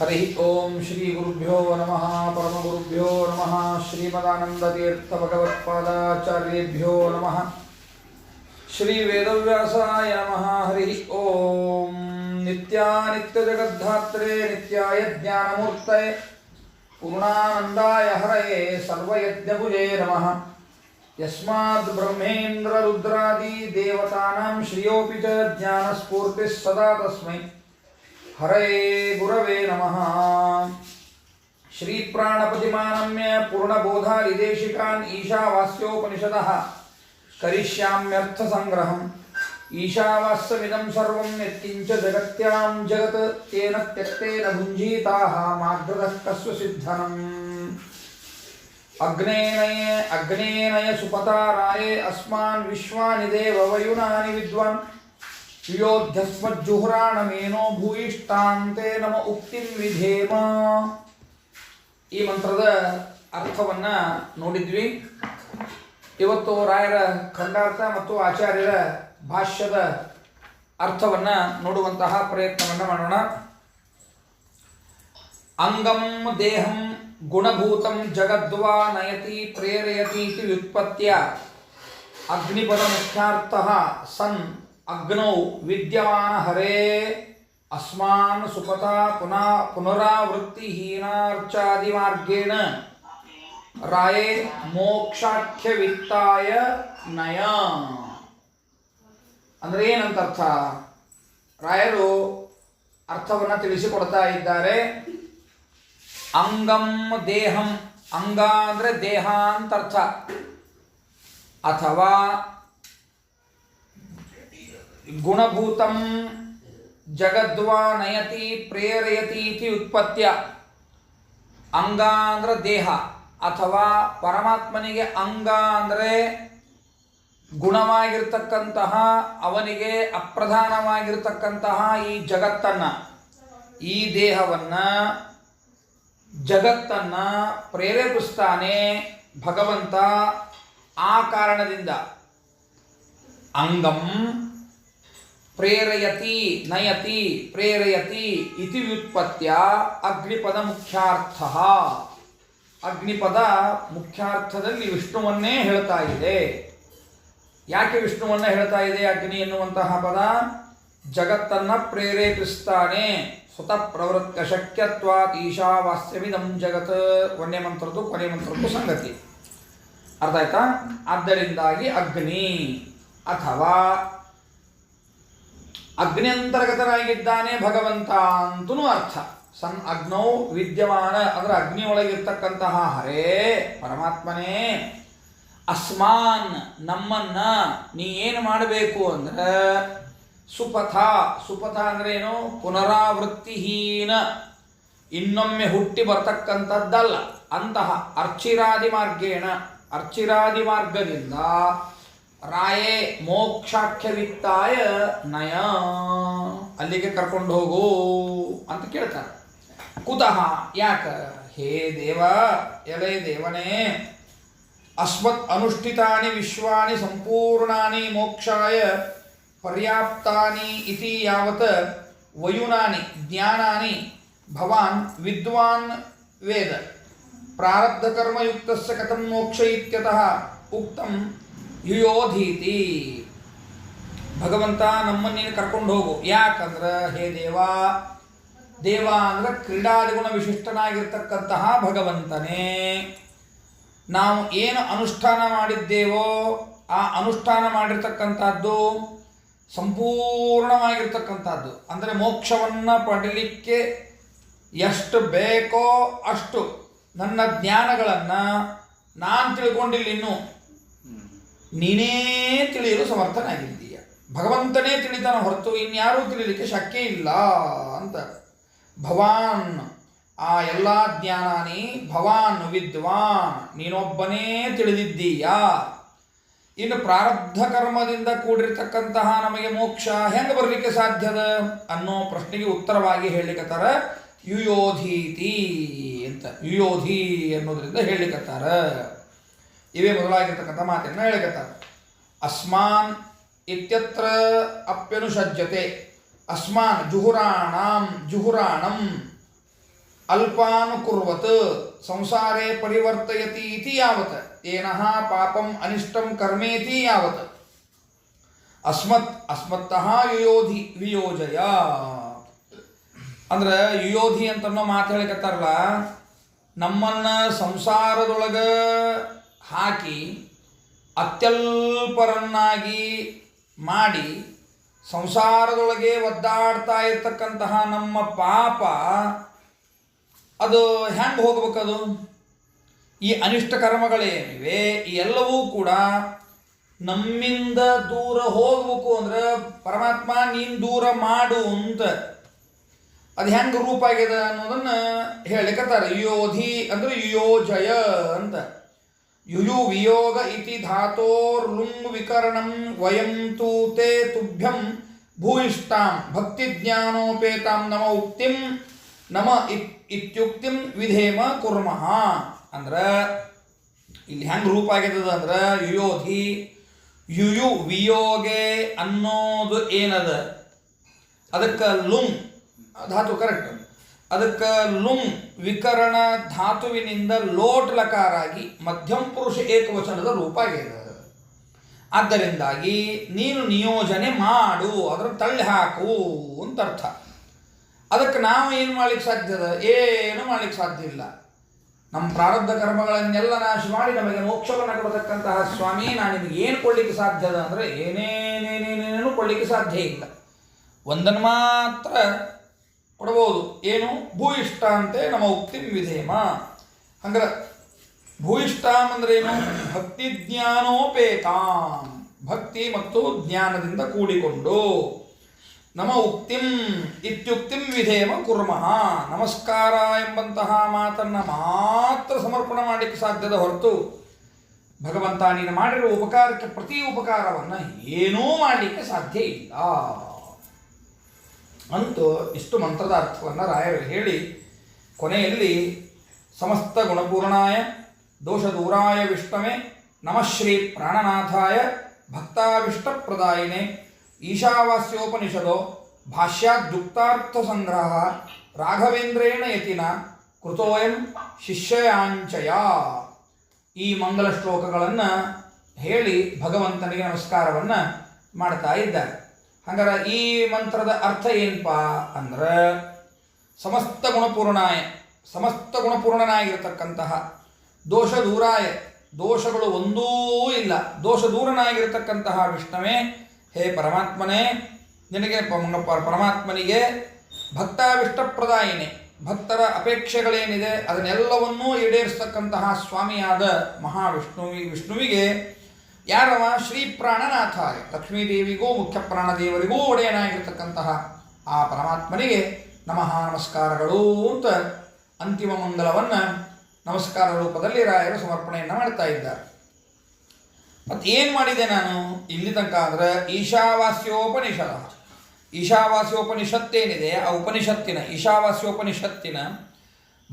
हरि ओम श्री गुरुभ्यो नम परम गुरुभ्यो नम श्रीमदानंदतीर्थ नमः। नम श्री वेदव्यासा नम, हरि ओम। नित्यानित्यजगद्धात्रे नित्याय ज्ञानमूर्तये पूर्णानन्दाय हरये, सर्वयज्ञभुजे नम। यस्मा देवतानां श्रियोपि च ज्ञानस्फूर्ति सदा तस्मै। ಶ್ರಿಯೋಪಿ ಚ ಜ್ಞಾನಸ್ಫೂರ್ತಿಃ ಸದಾ ತಸ್ಮೈ ಹರಯೇ ಗುರವೇ ನಮಃ ಶ್ರೀಪ್ರಾಣಪತಿಮಾನಮ್ಯ ಪೂರ್ಣಬೋಧಾರಿದೇಶಿಕಾನ್ ಈಶಾವಾಸ್ಯೋಪನಿಷದಃ ಕರಿಷ್ಯಾಮ್ಯರ್ಥಸಂಗ್ರಹಂ ಈಶಾವಾಸ್ಯಮಿದಂ ಸರ್ವಂ ಯತ್ಕಿಂಚ ಜಗತ್ಯಾಂ ಜಗತ್ ತೇನ ತ್ಯಕ್ತೇನ ಭುಂಜೀತಾಃ ಮಾರ್ಗದಃ ಕಸ್ವ ಸಿದ್ಧನಂ ಅಗ್ನೇನಯ ಅಗ್ನೇನಯ ಸುಪತಾರಾಯೇ ಭೂಯಿಷ್ಠಾಂತೆ ನಮ ಉಕ್ತಿಂ ವಿಧೇಮ ಈ ಮಂತ್ರದ ಅರ್ಥವನ್ನ ನೋಡಿದ್ವಿ. ಇವತ್ತು ರಾಯರ ಖಂಡಾರ್ಥ ಮತ್ತು ಆಚಾರ್ಯರ ಭಾಷ್ಯದ ಅರ್ಥವನ್ನ ನೋಡುವಂತಹ ಪ್ರಯತ್ನವನ್ನ ಮಾಡೋಣ. ಅಂಗಂ ದೇಹಂ ಗುಣಭೂತಂ ಜಗದ್ವಾ ನಯತಿ ಪ್ರೇರಯತಿ ವ್ಯುತ್ಪತ್ತ್ಯ. ಅಗ್ನಿಪದ ಮುಖ್ಯಾರ್ಥಃ ಸನ್ ಅಗ್ನೌ ವಿದ್ಯಮಾನ ಹರೇ ಅಸ್ಮಾನ್ ಸುಖತಾ ಪುನಃ ಪುನರಾವೃತ್ತಿಹೀನಾರ್ಚಾದಿ ಮಾರ್ಗೇಣ ರಾಯೇ ಮೋಕ್ಷಾಖ್ಯವಿತ್ತಾಯ ನಯ. ಅಂದ್ರೆ ಏನಂತ ಅರ್ಥ ರಾಯರು ಅರ್ಥವನ್ನು ತಿಳಿಸಿಕೊಡ್ತಾ ಇದ್ದಾರೆ. ಅಂಗಂ ದೇಹಂ, ಅಂಗ ಅಂದ್ರೆ ದೇಹ ಅಂತ ಅರ್ಥ ಅಥವಾ ಗುಣಭೂತಂ ಜಗದ್ವಾ ನಯತಿ ಪ್ರೇರಯತಿ ಇತಿ ಉತ್ಪತ್ತ್ಯ ಅಂಗ ಅಂದರೆ ದೇಹ ಅಥವಾ ಪರಮಾತ್ಮನಿಗೆ ಅಂಗ ಅಂದರೆ ಗುಣವಾಗಿರ್ತಕ್ಕಂತಹ, ಅವನಿಗೆ ಅಪ್ರಧಾನವಾಗಿರ್ತಕ್ಕಂತಹ ಈ ಜಗತ್ತನ್ನು. ಈ ದೇಹವನ್ನು ಜಗತ್ತನ್ನು ಪ್ರೇರೇಪಿಸ್ತಾನೆ ಭಗವಂತ ಆ ಕಾರಣದಿಂದ. ಅಂಗಂ ಪ್ರೇರಯತಿ ನಯತಿ ಪ್ರೇರಯತಿ ಇತಿ ವ್ಯುತ್ಪತ್ತಿಯ ಅಗ್ನಿಪದ ಮುಖ್ಯಾರ್ಥ. ಅಗ್ನಿಪದ ಮುಖ್ಯಾರ್ಥದಲ್ಲಿ ವಿಷ್ಣುವನ್ನೇ ಹೇಳ್ತಾ ಇದೆ. ಯಾಕೆ ವಿಷ್ಣುವನ್ನ ಹೇಳ್ತಾ ಇದೆ ಅಗ್ನಿ ಎನ್ನುವಂತಹ ಪದ? ಜಗತ್ತನ್ನ ಪ್ರೇರೇಪಿಸ್ತಾನೆ. ಸ್ವತಃ ಪ್ರವೃತ್ತ ಶಕ್ಯತ್ವಾತ್ ಈಶಾವಾಸ್ಯವಿದಂ ಜಗತ್. ಒಂದೇ ಮಂತ್ರದ್ದು, ಕೊನೆ ಮಂತ್ರದ್ದು ಸಂಗತಿ. ಅರ್ಥ ಆಯ್ತಾ? ಆದ್ದರಿಂದಾಗಿ ಅಗ್ನಿ ಅಥವಾ ಅಗ್ನ್ಯಂತರ್ಗತನಾಗಿದ್ದಾನೆ ಭಗವಂತ ಅಂತೂ ಅರ್ಥ. ಸನ್ ಅಗ್ನೌ ವಿದ್ಯಮಾನ ಅಂದ್ರೆ ಅಗ್ನಿ ಒಳಗಿರ್ತಕ್ಕಂತಹ ಹರೇ ಪರಮಾತ್ಮನೇ. ಅಸ್ಮಾನ್ ನಮ್ಮನ್ನ ನೀ ಏನು ಮಾಡಬೇಕು ಅಂದ್ರೆ ಸುಪಥ ಸುಪಥ ಅಂದ್ರೆ ಏನು? ಪುನರಾವೃತ್ತಿಹೀನ. ಇನ್ನೊಮ್ಮೆ ಹುಟ್ಟಿ ಬರ್ತಕ್ಕಂಥದ್ದಲ್ಲ. ಅಂತಹ ಅರ್ಚಿರಾದಿ ಮಾರ್ಗೇಣ ಅರ್ಚಿರಾದಿ ಮಾರ್ಗದಿಂದ ರಾಯೇ ಮೋಕ್ಷಾಖ್ಯವಿತ್ತಾಯ ನಯ, ಅಲ್ಲಿಗೆ ಕರ್ಕೊಂಡು ಹೋಗು ಅಂತ ಕೇಳ್ತಾರೆ ಕುತಃ ಯಾಕ? ಹೇ ದೇವ, ಎಲೆ ದೇವನೇ, ಅಸ್ಮತ್ ಅನುಷ್ಠಿತಾನಿ ವಿಶ್ವಾನಿ ಸಂಪೂರ್ಣಾನಿ ಮೋಕ್ಷಾಯ ಪರ್ಯಾಪ್ತಾನಿ ಇತಿ ಯಾವತ್ ವಯುನಾನಿ, ಜ್ಞಾನಾನಿ ಭವಾನ್ ವಿದ್ವಾನ್ ವೇದ. ಪ್ರಾರಬ್ಧಕರ್ಮಯುಕ್ತಸ್ಯ ಕಥಂ ಮೋಕ್ಷ ಇತ್ಯತಃ ಉಕ್ತಂ ಯುಯೋಧೀತಿ. ಭಗವಂತ ನಮ್ಮನ್ನೇನು ಕರ್ಕೊಂಡು ಹೋಗು. ಯಾಕಂದ್ರೆ ಹೇ ದೇವ? ದೇವ ಅಂದ್ರೆ ಕ್ರೀಡಾದಿಗುಣ ವಿಶಿಷ್ಟನಾಗಿರ್ತಕ್ಕಂತಹ ಭಗವಂತನೇ. ನಾವು ಏನು ಅನುಷ್ಠಾನ ಮಾಡಿದ್ದೇವೋ ಆ ಅನುಷ್ಠಾನ ಮಾಡಿರ್ತಕ್ಕಂಥದ್ದು ಸಂಪೂರ್ಣವಾಗಿರ್ತಕ್ಕಂಥದ್ದು. ಅಂದರೆ ಮೋಕ್ಷವನ್ನು ಪಡಲಿಕ್ಕೆ ಎಷ್ಟು ಬೇಕೋ ಅಷ್ಟು ನನ್ನ ಜ್ಞಾನಗಳನ್ನು ನಾನು ತಿಳ್ಕೊಂಡಿಲ್ಲ ಇನ್ನೂ. ನೀನೇ ತಿಳಿಯಲು ಸಮರ್ಥನಾಗಿದ್ದೀಯ. ಭಗವಂತನೇ ತಿಳಿತಾನ ಹೊರತು ಇನ್ಯಾರೂ ತಿಳಿಲಿಕ್ಕೆ ಶಕ್ಯ ಇಲ್ಲ ಅಂತ. ಭವಾನ್, ಆ ಎಲ್ಲ ಜ್ಞಾನಾನಿ, ಭವಾನ್ ವಿದ್ವಾನ್, ನೀನೊಬ್ಬನೇ ತಿಳಿದಿದ್ದೀಯಾ. ಇನ್ನು ಪ್ರಾರಬ್ಧ ಕರ್ಮದಿಂದ ಕೂಡಿರ್ತಕ್ಕಂತಹ ನಮಗೆ ಮೋಕ್ಷ ಹೆಂಗೆ ಬರಲಿಕ್ಕೆ ಸಾಧ್ಯದ ಅನ್ನೋ ಪ್ರಶ್ನೆಗೆ ಉತ್ತರವಾಗಿ ಹೇಳಿಕತ್ತಾರ ಯುಯೋಧೀತಿ ಅಂತ. ಯುಯೋಧಿ ಅನ್ನೋದರಿಂದ ಹೇಳಿಕತ್ತಾರ ಇವೇ ಮೊದಲಾಗಿರ್ತಕ್ಕಂಥ ಮಾತನ್ನು ಹೇಳಿಕತ್ತಾರ. ಅಸ್ಮಾನ್ ಇತ್ಯತ್ರ ಅಪ್ಯನುಸಜ್ಜತೆ ಅಸ್ಮಾನ್ ಜುಹುರಾಣಾಂ, ಜುಹುರಾಣಂ. ಅಲ್ಪಾನುಕುರ್ವತ್. ಸಂಸಾರೇ ಪರಿವರ್ತಯತಿ ಇತಿ ಯಾವತ್. ಏನಃ ಪಾಪಂ ಅನಿಷ್ಟಂ ಕರ್ಮೇತಿ ಯಾವತ್. ಅಸ್ಮತ್, ಅಸ್ಮತ್ತಃ ಯುಯೋಧಿ ವಿಯೋಜಯ. ಅಂದ್ರೆ ಯುಯೋಧಿ ಅಂತ ಮಾತು ಹೇಳಿಕತ್ತಾರಲ್ಲ, ನಮ್ಮನ್ನ ಸಂಸಾರದೊಳಗ ಹಾಕಿ ಅತ್ಯಲ್ಪರನ್ನಾಗಿ ಮಾಡಿ ಸಂಸಾರದೊಳಗೆ ಒದ್ದಾಡ್ತಾ ಇರ್ತಕ್ಕಂತಹ ನಮ್ಮ ಪಾಪ, ಅದು ಹೆಂಗೆ ಹೋಗ್ಬೇಕದು? ಈ ಅನಿಷ್ಟ ಕರ್ಮಗಳೇನಿವೆ, ಈ ಎಲ್ಲವೂ ಕೂಡ ನಮ್ಮಿಂದ ದೂರ ಹೋಗ್ಬೇಕು ಅಂದ್ರೆ ಪರಮಾತ್ಮ ನೀನು ದೂರ ಮಾಡು ಅಂತ. ಅದು ಹೆಂಗೆ ರೂಪ ಆಗ್ಯದ ಅನ್ನೋದನ್ನು ಹೇಳಿಕತ್ತಾರೆ ಯೋಧಿ ಅಂದ್ರೆ ಯೋಜಯ ಅಂತ. ಯುಯು ವಿಯೋಗ ಇತಿ ಧಾತೋರ್ಲುಂಗ್ ವಿಕರಣಂ ವಯಂ ತೂ ತೇ ತುಭ್ಯಂ ಭೂಯಿಷ್ಟಾಂ ಭಕ್ತಿ ಜ್ಞಾನೋಪೇತಾಂ ನಮ ಉಕ್ತಿಂ ನಮ ಇತ್- ಇತ್ಯುಕ್ತಿಂ ವಿಧೇಮ ಕುರ್ಮಃ ಅಂದ್ರ ಇಲ್ಲಿ ಹೆಂಗ್ ರೂಪ ಆಗ್ಯದ ಅಂದ್ರ ಯುಯೋಧಿ ಯುಯು ವಿಯೋಗೆ ಅನ್ನೋದು ಏನದ? ಅದಕ್ಕೆ ಲುಂಗ್ ಧಾತು ಕರೆಕ್ಟ್ ಅದಕ್ಕೆ ಲುಂ ವಿಕರಣ ಧಾತುವಿನಿಂದ ಲೋಟ್ ಲಕಾರಾಗಿ ಮಧ್ಯಮ ಪುರುಷ ಏಕವಚನದ ರೂಪ ಆಗಿದೆ ಆದ್ದರಿಂದಾಗಿ ನೀನು ನಿಯೋಜನೆ ಮಾಡು ಅದರ ತಳ್ಳಿ ಹಾಕು ಅಂತ ಅರ್ಥ ಅದಕ್ಕೆ ನಾವು ಏನು ಮಾಡ್ಲಿಕ್ಕೆ ಸಾಧ್ಯದ ಏನು ಮಾಡ್ಲಿಕ್ಕೆ ಸಾಧ್ಯ ಇಲ್ಲ. ನಮ್ಮ ಪ್ರಾರಬ್ಧ ಕರ್ಮಗಳನ್ನೆಲ್ಲ ನಾಶ ಮಾಡಿ ನಮಗೆ ಮೋಕ್ಷವನ್ನು ಕೊಡತಕ್ಕಂತಹ ಸ್ವಾಮಿ, ನಾನು ನಿಮಗೆ ಏನು ಕೊಡ್ಲಿಕ್ಕೆ ಸಾಧ್ಯದ ಅಂದರೆ ಏನೇನೇನೇನೇನೇನು ಕೊಡಲಿಕ್ಕೆ ಸಾಧ್ಯ ಇಲ್ಲ. ಒಂದನ್ನು ಮಾತ್ರ ಕೊಡಬಹುದು ಏನು? ಭೂಯಿಷ್ಠ ಅಂತೆ ನಮ್ಮ ಉಕ್ತಿಂ ವಿಧೇಮ. ಹಂಗಾರೆ, ಭೂಯಿಷ್ಠಾಂ ಅಂದ್ರೆ ಏನು? ಭಕ್ತಿ ಜ್ಞಾನೋಪೇತಾಂ. ಭಕ್ತಿ ಮತ್ತು ಜ್ಞಾನದಿಂದ ಕೂಡಿಕೊಂಡು. ನಮ ಉಕ್ತಿಂ ಇತ್ಯುಕ್ತಿಂ ವಿಧೇಮ ಕುರ್ಮಃ. ನಮಸ್ಕಾರ ಎಂಬಂತಹ ಮಾತನ್ನ ಮಾತ್ರ ಸಮರ್ಪಣೆ ಮಾಡಲಿಕ್ಕೆ ಸಾಧ್ಯದ ಹೊರತು ಭಗವಂತ ನೀನು ಮಾಡಿರುವ ಉಪಕಾರಕ್ಕೆ ಪ್ರತಿ ಉಪಕಾರವನ್ನು ಏನೂ ಮಾಡಲಿಕ್ಕೆ ಸಾಧ್ಯ ಇಲ್ಲ. ಅಂತೂ ಇಷ್ಟು ಮಂತ್ರದ ಅರ್ಥವನ್ನು ರಾಯರು ಹೇಳಿ ಕೊನೆಯಲ್ಲಿ ಸಮಸ್ತ ಗುಣಪೂರ್ಣಾಯ ದೋಷ ದೂರಾಯ ವಿಷ್ಣವೆ ನಮಶ್ರೀ ಪ್ರಾಣನಾಥಾಯ ಭಕ್ತಾವಿಷ್ಟಪ್ರದಾಯಿನೆ. ಈಶಾವಾಸ್ಯೋಪನಿಷದೋ ಭಾಷ್ಯಾದ್ಯುಕ್ತಾರ್ಥ ಸಂಗ್ರಹ ರಾಘವೇಂದ್ರೇಣ ಯತಿನ ಕೃತೋಯಂ ಶಿಷ್ಯಯಾಂಚಯ. ಈ ಮಂಗಲ ಶ್ಲೋಕಗಳನ್ನು ಹೇಳಿ ಭಗವಂತನಿಗೆ ನಮಸ್ಕಾರವನ್ನು ಮಾಡ್ತಾ ಇದ್ದಾರೆ. ಹಂಗಾರೆ ಈ ಮಂತ್ರದ ಅರ್ಥ ಏನಪ್ಪ ಅಂದ್ರೆ ಸಮಸ್ತ ಗುಣಪೂರ್ಣಾಯ, ಸಮಸ್ತ ಗುಣಪೂರ್ಣನಾಗಿರ್ತಕ್ಕಂತಹ ದೋಷ ದೂರಾಯ, ದೋಷಗಳು ಒಂದೂ ಇಲ್ಲ. ದೋಷ ದೂರನಾಗಿರ್ತಕ್ಕಂತಹ ವಿಷ್ಣುವೇ, ಹೇ ಪರಮಾತ್ಮನೇ, ನಿನಗೆ ಪರಮಾತ್ಮನಿಗೆ ಭಕ್ತಾವಿಷ್ಟಪ್ರದಾಯಿನಿ ಭಕ್ತರ ಅಪೇಕ್ಷೆಗಳೇನಿದೆ ಅದನ್ನೆಲ್ಲವನ್ನೂ ಈಡೇರಿಸತಕ್ಕಂತಹ ಸ್ವಾಮಿಯಾದ ಮಹಾವಿಷ್ಣುವಿ, ವಿಷ್ಣುವಿಗೆ ಯಾರವ? ಶ್ರೀ ಪ್ರಾಣನಾಥ ಲಕ್ಷ್ಮೀದೇವಿಗೂ ಮುಖ್ಯ ಪ್ರಾಣದೇವರಿಗೂ ಒಡೆಯನಾಗಿರ್ತಕ್ಕಂತಹ ಆ ಪರಮಾತ್ಮನಿಗೆ ನಮಃ ನಮಸ್ಕಾರಗಳು ಅಂತ ಅಂತಿಮ ಮಂಗಲವನ್ನು ನಮಸ್ಕಾರ ರೂಪದಲ್ಲಿ ರಾಯರು ಸಮರ್ಪಣೆಯನ್ನು ಮಾಡ್ತಾ ಇದ್ದಾರೆ. ಮತ್ತು ಏನು ಮಾಡಿದೆ ನಾನು? ಇಲ್ಲಿ ತನಕ ಅಂದರೆ ಈಶಾವಾಸ್ಯೋಪನಿಷದ. ಈಶಾವಾಸ್ಯೋಪನಿಷತ್ತೇನಿದೆ? ಆ ಉಪನಿಷತ್ತಿನ, ಈಶಾವಾಸ್ಯೋಪನಿಷತ್ತಿನ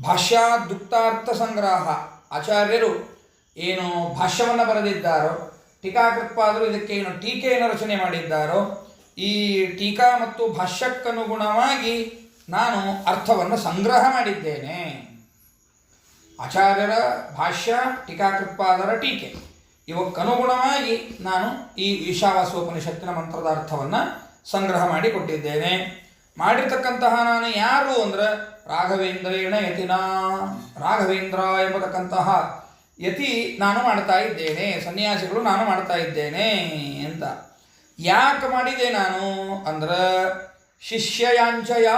ಭಾಷ್ಯಾದುಕ್ತಾರ್ಥ ಸಂಗ್ರಹ ಆಚಾರ್ಯರು ಏನು ಭಾಷ್ಯವನ್ನು ಬರೆದಿದ್ದಾರೋ ಟೀಕಾಕೃತ್ಪಾದರು ಇದಕ್ಕೆ ಏನು ಟೀಕೆಯನ್ನು ರಚನೆ ಮಾಡಿದ್ದಾರೋ, ಈ ಟೀಕಾ ಮತ್ತು ಭಾಷ್ಯಕ್ಕನುಗುಣವಾಗಿ ನಾನು ಅರ್ಥವನ್ನು ಸಂಗ್ರಹ ಮಾಡಿದ್ದೇನೆ. ಆಚಾರ್ಯರ ಭಾಷ್ಯ, ಟೀಕಾಕೃತ್ಪಾದರ ಟೀಕೆ. ಇವಕ್ಕನುಗುಣವಾಗಿ ನಾನು ಈ ಈಶಾವಾಸೋಪನಿಷತ್ತಿನ ಮಂತ್ರದ ಅರ್ಥವನ್ನು ಸಂಗ್ರಹ ಮಾಡಿ ಕೊಟ್ಟಿದ್ದೇನೆ ಮಾಡಿರ್ತಕ್ಕಂತಹ ನಾನು ಯಾರು ಅಂದ್ರೆ ರಾಘವೇಂದ್ರೇಣ ಯತಿನ. ರಾಘವೇಂದ್ರ ಎಂಬತಕ್ಕಂತಹ ಯತಿ ನಾನು ಮಾಡ್ತಾ ಇದ್ದೇನೆ, ಸನ್ಯಾಸಿಗಳು ನಾನು ಮಾಡ್ತಾ ಇದ್ದೇನೆ ಅಂತ. ಯಾಕೆ ಮಾಡಿದೆ ನಾನು? ಅಂದ್ರೆ ಶಿಷ್ಯಯಾಂಚಯ.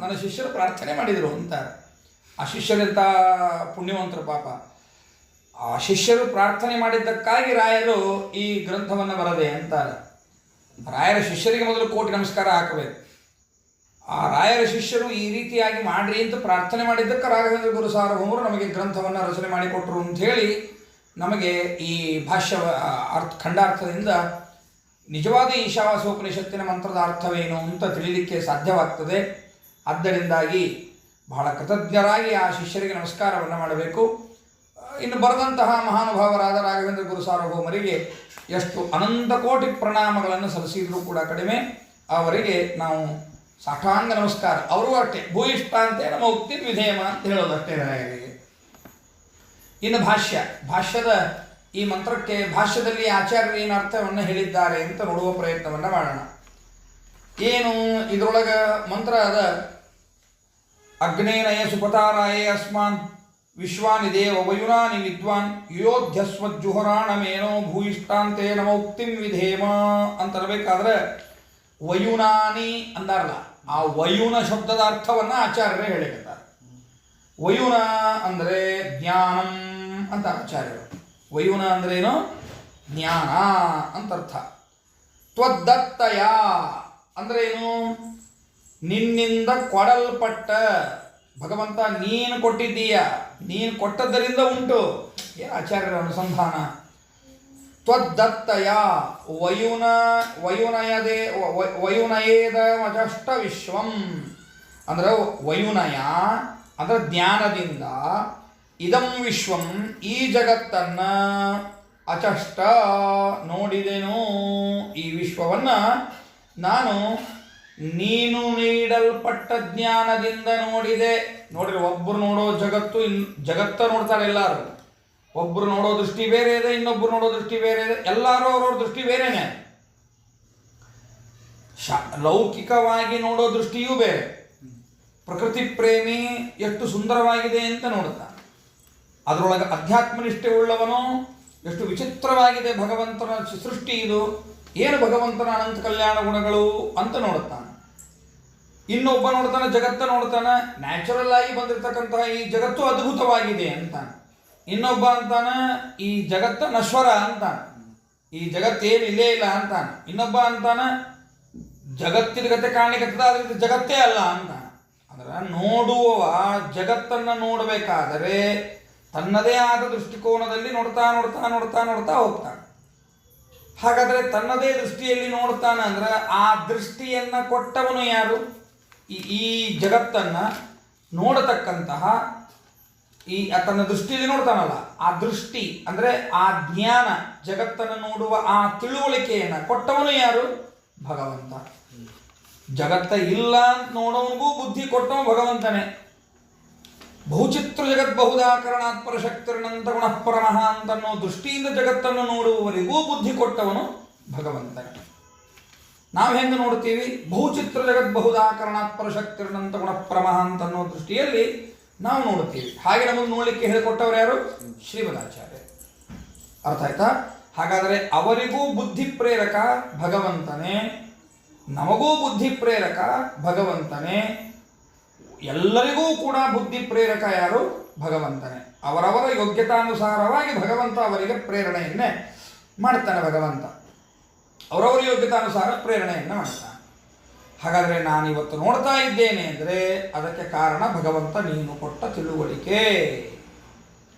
ನನ್ನ ಶಿಷ್ಯರು ಪ್ರಾರ್ಥನೆ ಮಾಡಿದರು ಅಂತ. ಆ ಶಿಷ್ಯರಂತ ಪುಣ್ಯವಂತರು ಪಾಪ. ಆ ಶಿಷ್ಯರು ಪ್ರಾರ್ಥನೆ ಮಾಡಿದ್ದಕ್ಕಾಗಿ ರಾಯರು ಈ ಗ್ರಂಥವನ್ನು ಬರದೆ ಅಂತಾರೆ. ರಾಯರ ಶಿಷ್ಯರಿಗೆ ಮೊದಲು ಕೋಟಿ ನಮಸ್ಕಾರ ಹಾಕಬೇಕು. ಆ ರಾಯರ ಶಿಷ್ಯರು ಈ ರೀತಿಯಾಗಿ ಮಾಡ್ರಿ ಅಂತ ಪ್ರಾರ್ಥನೆ ಮಾಡಿದ್ದಕ್ಕೆ ರಾಘವೇಂದ್ರ ಗುರು ಸಾರ್ವಭೌಮರು ನಮಗೆ ಗ್ರಂಥವನ್ನು ರಚನೆ ಮಾಡಿಕೊಟ್ರು ಅಂತ ಹೇಳಿ ನಮಗೆ ಈ ಭಾಷ್ಯ ಅರ್ಥ, ಖಂಡಾರ್ಥದಿಂದ ನಿಜವಾದ ಈಶಾವಾಸೋಪನಿಷತ್ತಿನ ಮಂತ್ರದ ಅರ್ಥವೇನು ಅಂತ ತಿಳಿಲಿಕ್ಕೆ ಸಾಧ್ಯವಾಗ್ತದೆ. ಆದ್ದರಿಂದಾಗಿ ಬಹಳ ಕೃತಜ್ಞರಾಗಿ ಆ ಶಿಷ್ಯರಿಗೆ ನಮಸ್ಕಾರವನ್ನು ಮಾಡಬೇಕು. ಇನ್ನು ಬರೆದಂತಹ ಮಹಾನುಭಾವರಾದ ರಾಘವೇಂದ್ರ ಗುರು ಸಾರ್ವಭೌಮರಿಗೆ ಎಷ್ಟು ಅನಂತ ಕೋಟಿ ಪ್ರಣಾಮಗಳನ್ನು ಸಲ್ಲಿಸಿದರೂ ಕೂಡ ಕಡಿಮೆ. ಅವರಿಗೆ ನಾವು ಸಾಷ್ಟಾಂಗ ನಮಸ್ಕಾರ. ಅವರು ಅಷ್ಟೇ. ಭೂಯಿಷ್ಠ ಅಂತೆ ನಮ್ಮ ಉಕ್ತಿ ವಿಧೇಯಮ ಅಂತ ಹೇಳೋದು ಅಷ್ಟೇ ರಾಯರಿಗೆ ಇನ್ನು ಭಾಷ್ಯ. ಭಾಷ್ಯದ ಈ ಮಂತ್ರಕ್ಕೆ ಭಾಷ್ಯದಲ್ಲಿ ಆಚಾರ್ಯರು ಏನು ಅರ್ಥವನ್ನು ಹೇಳಿದ್ದಾರೆ ಅಂತ ನೋಡುವ ಪ್ರಯತ್ನವನ್ನು ಮಾಡೋಣ. ಏನು? ಇದರೊಳಗ ಮಂತ್ರ ಅದ, ಅಗ್ನೇನಯ ಸುಪತಾರಾಯ ಅಸ್ಮಾನ್ ವಿಶ್ವಾನಿ ದೇವ ವಯುನಾನಿ ವಿದ್ವಾನ್ ಯೋಧ್ಯಸ್ವಜ್ಜುಹರಾಣಮೇನೋ ಭೂಯಿಷ್ಠಾಂತೆ ನಮ ಉಕ್ತಿಂ ವಿಧೇಮ ಅಂತರಬೇಕಾದ್ರೆ ವಯುನಾನಿ ಅಂದಾರಲ್ಲ. ಆ ವಯುನ ಶಬ್ದದ ಅರ್ಥವನ್ನ ಆಚಾರ್ಯರೇ ಹೇಳಿಕತ್ತಾರೆ ವಯುನ ಅಂದರೆ ಜ್ಞಾನಂ ಅಂತ ಆಚಾರ್ಯರು. ವಯುನ ಅಂದ್ರೆ ಏನು? ಜ್ಞಾನ ಅಂತ ಅರ್ಥ. ತ್ವದ್ದತ್ತಯ ಅಂದ್ರೆ ಏನು? ನಿನ್ನಿಂದ ಕೊಡಲ್ಪಟ್ಟ. ಭಗವಂತ ನೀನು ಕೊಟ್ಟಿದ್ದೀಯ. ನೀನು ಕೊಟ್ಟದ್ದರಿಂದ ಉಂಟು. ಏನು ಆಚಾರ್ಯರ ಅನುಸಂಧಾನ? ತ್ವದ್ದತ್ತಯ ವಯುನ ವಯುನಯದೇ ವಯುನಯೇದ ಮಜಷ್ಟ ವಿಶ್ವಂ. ಅಂದ್ರೆ ವಯುನಯ, ಅಂದ್ರೆ ಜ್ಞಾನದಿಂದ ಇದಂ ವಿಶ್ವಂ ಈ ಜಗತ್ತನ್ನು ಅಚಷ್ಟ ನೋಡಿದೆನು ಈ ವಿಶ್ವವನ್ನು ನಾನು ನೀನು ನೀಡಲ್ಪಟ್ಟ ಜ್ಞಾನದಿಂದ ನೋಡಿದೆ. ನೋಡಿರಿ ಒಬ್ಬರು ನೋಡೋ ಜಗತ್ತು ಇನ್ ಜಗತ್ತ ನೋಡ್ತಾರೆ ಎಲ್ಲರೂ. ಒಬ್ರು ನೋಡೋ ದೃಷ್ಟಿ ಬೇರೆ ಇದೆ, ಇನ್ನೊಬ್ರು ನೋಡೋ ದೃಷ್ಟಿ ಬೇರೆ ಇದೆ. ಎಲ್ಲರೂ ಅವ್ರವ್ರ ದೃಷ್ಟಿ ಬೇರೆನೆ. ಶಾ, ಲೌಕಿಕವಾಗಿ ನೋಡೋ ದೃಷ್ಟಿಯೂ ಬೇರೆ. ಪ್ರಕೃತಿ ಪ್ರೇಮಿ ಎಷ್ಟು ಸುಂದರವಾಗಿದೆ ಅಂತ ನೋಡುತ್ತಾನೆ ಅದರೊಳಗೆ ಅಧ್ಯಾತ್ಮನಿಷ್ಠೆ ಉಳ್ಳವನು, ಎಷ್ಟು ವಿಚಿತ್ರವಾಗಿದೆ ಭಗವಂತನ ಸೃಷ್ಟಿ ಇದು. ಏನು ಭಗವಂತನ ಅನಂತ ಕಲ್ಯಾಣ ಗುಣಗಳು ಅಂತ ನೋಡುತ್ತಾನೆ. ಇನ್ನೊಬ್ಬ ನೋಡ್ತಾನೆ ಜಗತ್ತ ನೋಡ್ತಾನೆ. ನ್ಯಾಚುರಲ್ ಆಗಿ ಬಂದಿರತಕ್ಕಂತಹ ಈ ಜಗತ್ತು ಅದ್ಭುತವಾಗಿದೆ ಅಂತಾನೆ. ಇನ್ನೊಬ್ಬ ಅಂತಾನ, ಈ ಜಗತ್ತ ನಶ್ವರ ಅಂತಾನೆ. ಈ ಜಗತ್ತೇನು ಇಲ್ಲೇ ಇಲ್ಲ ಅಂತಾನೆ. ಇನ್ನೊಬ್ಬ ಅಂತಾನೆ, ಜಗತ್ತಿನ ಗತೆ ಕಾಣಲಿಕ್ಕೆ ಇದು ಜಗತ್ತೇ ಅಲ್ಲ ಅಂತ ಅಂದ್ರೆ ನೋಡುವವ ಜಗತ್ತನ್ನು ನೋಡಬೇಕಾದರೆ ತನ್ನದೇ ಆದ ದೃಷ್ಟಿಕೋನದಲ್ಲಿ ನೋಡ್ತಾ ನೋಡ್ತಾ ನೋಡ್ತಾ ನೋಡ್ತಾ ಹೋಗ್ತಾನೆ. ಹಾಗಾದ್ರೆ ತನ್ನದೇ ದೃಷ್ಟಿಯಲ್ಲಿ ನೋಡ್ತಾನೆ ಅಂದ್ರೆ ಆ ದೃಷ್ಟಿಯನ್ನ ಕೊಟ್ಟವನು ಯಾರು? ಈ ಜಗತ್ತನ್ನ ನೋಡತಕ್ಕಂತಹ ಈ ತನ್ನ ದೃಷ್ಟಿಯಲ್ಲಿ ನೋಡ್ತಾನಲ್ಲ, ಆ ದೃಷ್ಟಿ ಅಂದ್ರೆ ಆ ಜ್ಞಾನ ಜಗತ್ತನ್ನು ನೋಡುವ ಆ ತಿಳುವಳಿಕೆಯನ್ನ ಕೊಟ್ಟವನು ಯಾರು? ಭಗವಂತ. ಜಗತ್ತ ಇಲ್ಲ ಅಂತ ನೋಡೋನಿಗೂ ಬುದ್ಧಿ ಕೊಟ್ಟವನು ಭಗವಂತನೇ. ಬಹುಚಿತ್ರ ಜಗತ್ ಬಹುದಾಕರಣಾತ್ಪರ ಶಕ್ತಿರ್ನಂತ ಗುಣ ಪರಮಃ ಅಂತನ್ನೋ ದೃಷ್ಟಿಯಿಂದ ಜಗತ್ತನ್ನು ನೋಡುವವರಿಗೂ ಬುದ್ಧಿ ಕೊಟ್ಟವನು ಭಗವಂತನೇ. ನಾವು ಹೆಂಗೆ ನೋಡ್ತೀವಿ? ಬಹುಚಿತ್ರ ಜಗತ್ ಬಹುದಾಕರಣಾತ್ಪರ ಶಕ್ತಿರ್ನಂತ ಗುಣ ಪರಮಃ ಅಂತನ್ನೋ ದೃಷ್ಟಿಯಲ್ಲಿ ನಾವು ನೋಡುತ್ತೀವಿ. ಹಾಗೆ ನಮಗೆ ನೋಡಲಿಕ್ಕೆ ಹೇಳಿಕೊಟ್ಟವರು ಯಾರು? ಶ್ರೀಮದಾಚಾರ್ಯ. ಅರ್ಥ ಆಯ್ತಾ? ಹಾಗಾದರೆ ಅವರಿಗೂ ಬುದ್ಧಿ ಪ್ರೇರಕ ಭಗವಂತನೇ, ನಮಗೂ ಬುದ್ಧಿ ಪ್ರೇರಕ ಭಗವಂತನೇ, ಎಲ್ಲರಿಗೂ ಕೂಡ ಬುದ್ಧಿ ಪ್ರೇರಕ ಯಾರು? ಭಗವಂತನೇ. ಅವರವರ ಯೋಗ್ಯತಾನುಸಾರವಾಗಿ ಭಗವಂತ ಅವರಿಗೆ ಪ್ರೇರಣೆಯನ್ನೇ ಮಾಡ್ತಾನೆ ಭಗವಂತ. ಅವರವರ ಯೋಗ್ಯತಾನುಸಾರ ಪ್ರೇರಣೆಯನ್ನು ಮಾಡ್ತಾನೆ. ಹಾಗಾದರೆ ನಾನು ಇವತ್ತು ನೋಡ್ತಾ ಇದ್ದೇನೆ ಅಂದರೆ ಅದಕ್ಕೆ ಕಾರಣ ಭಗವಂತ ನೀನು ಕೊಟ್ಟ ತಿಳುವಳಿಕೆ.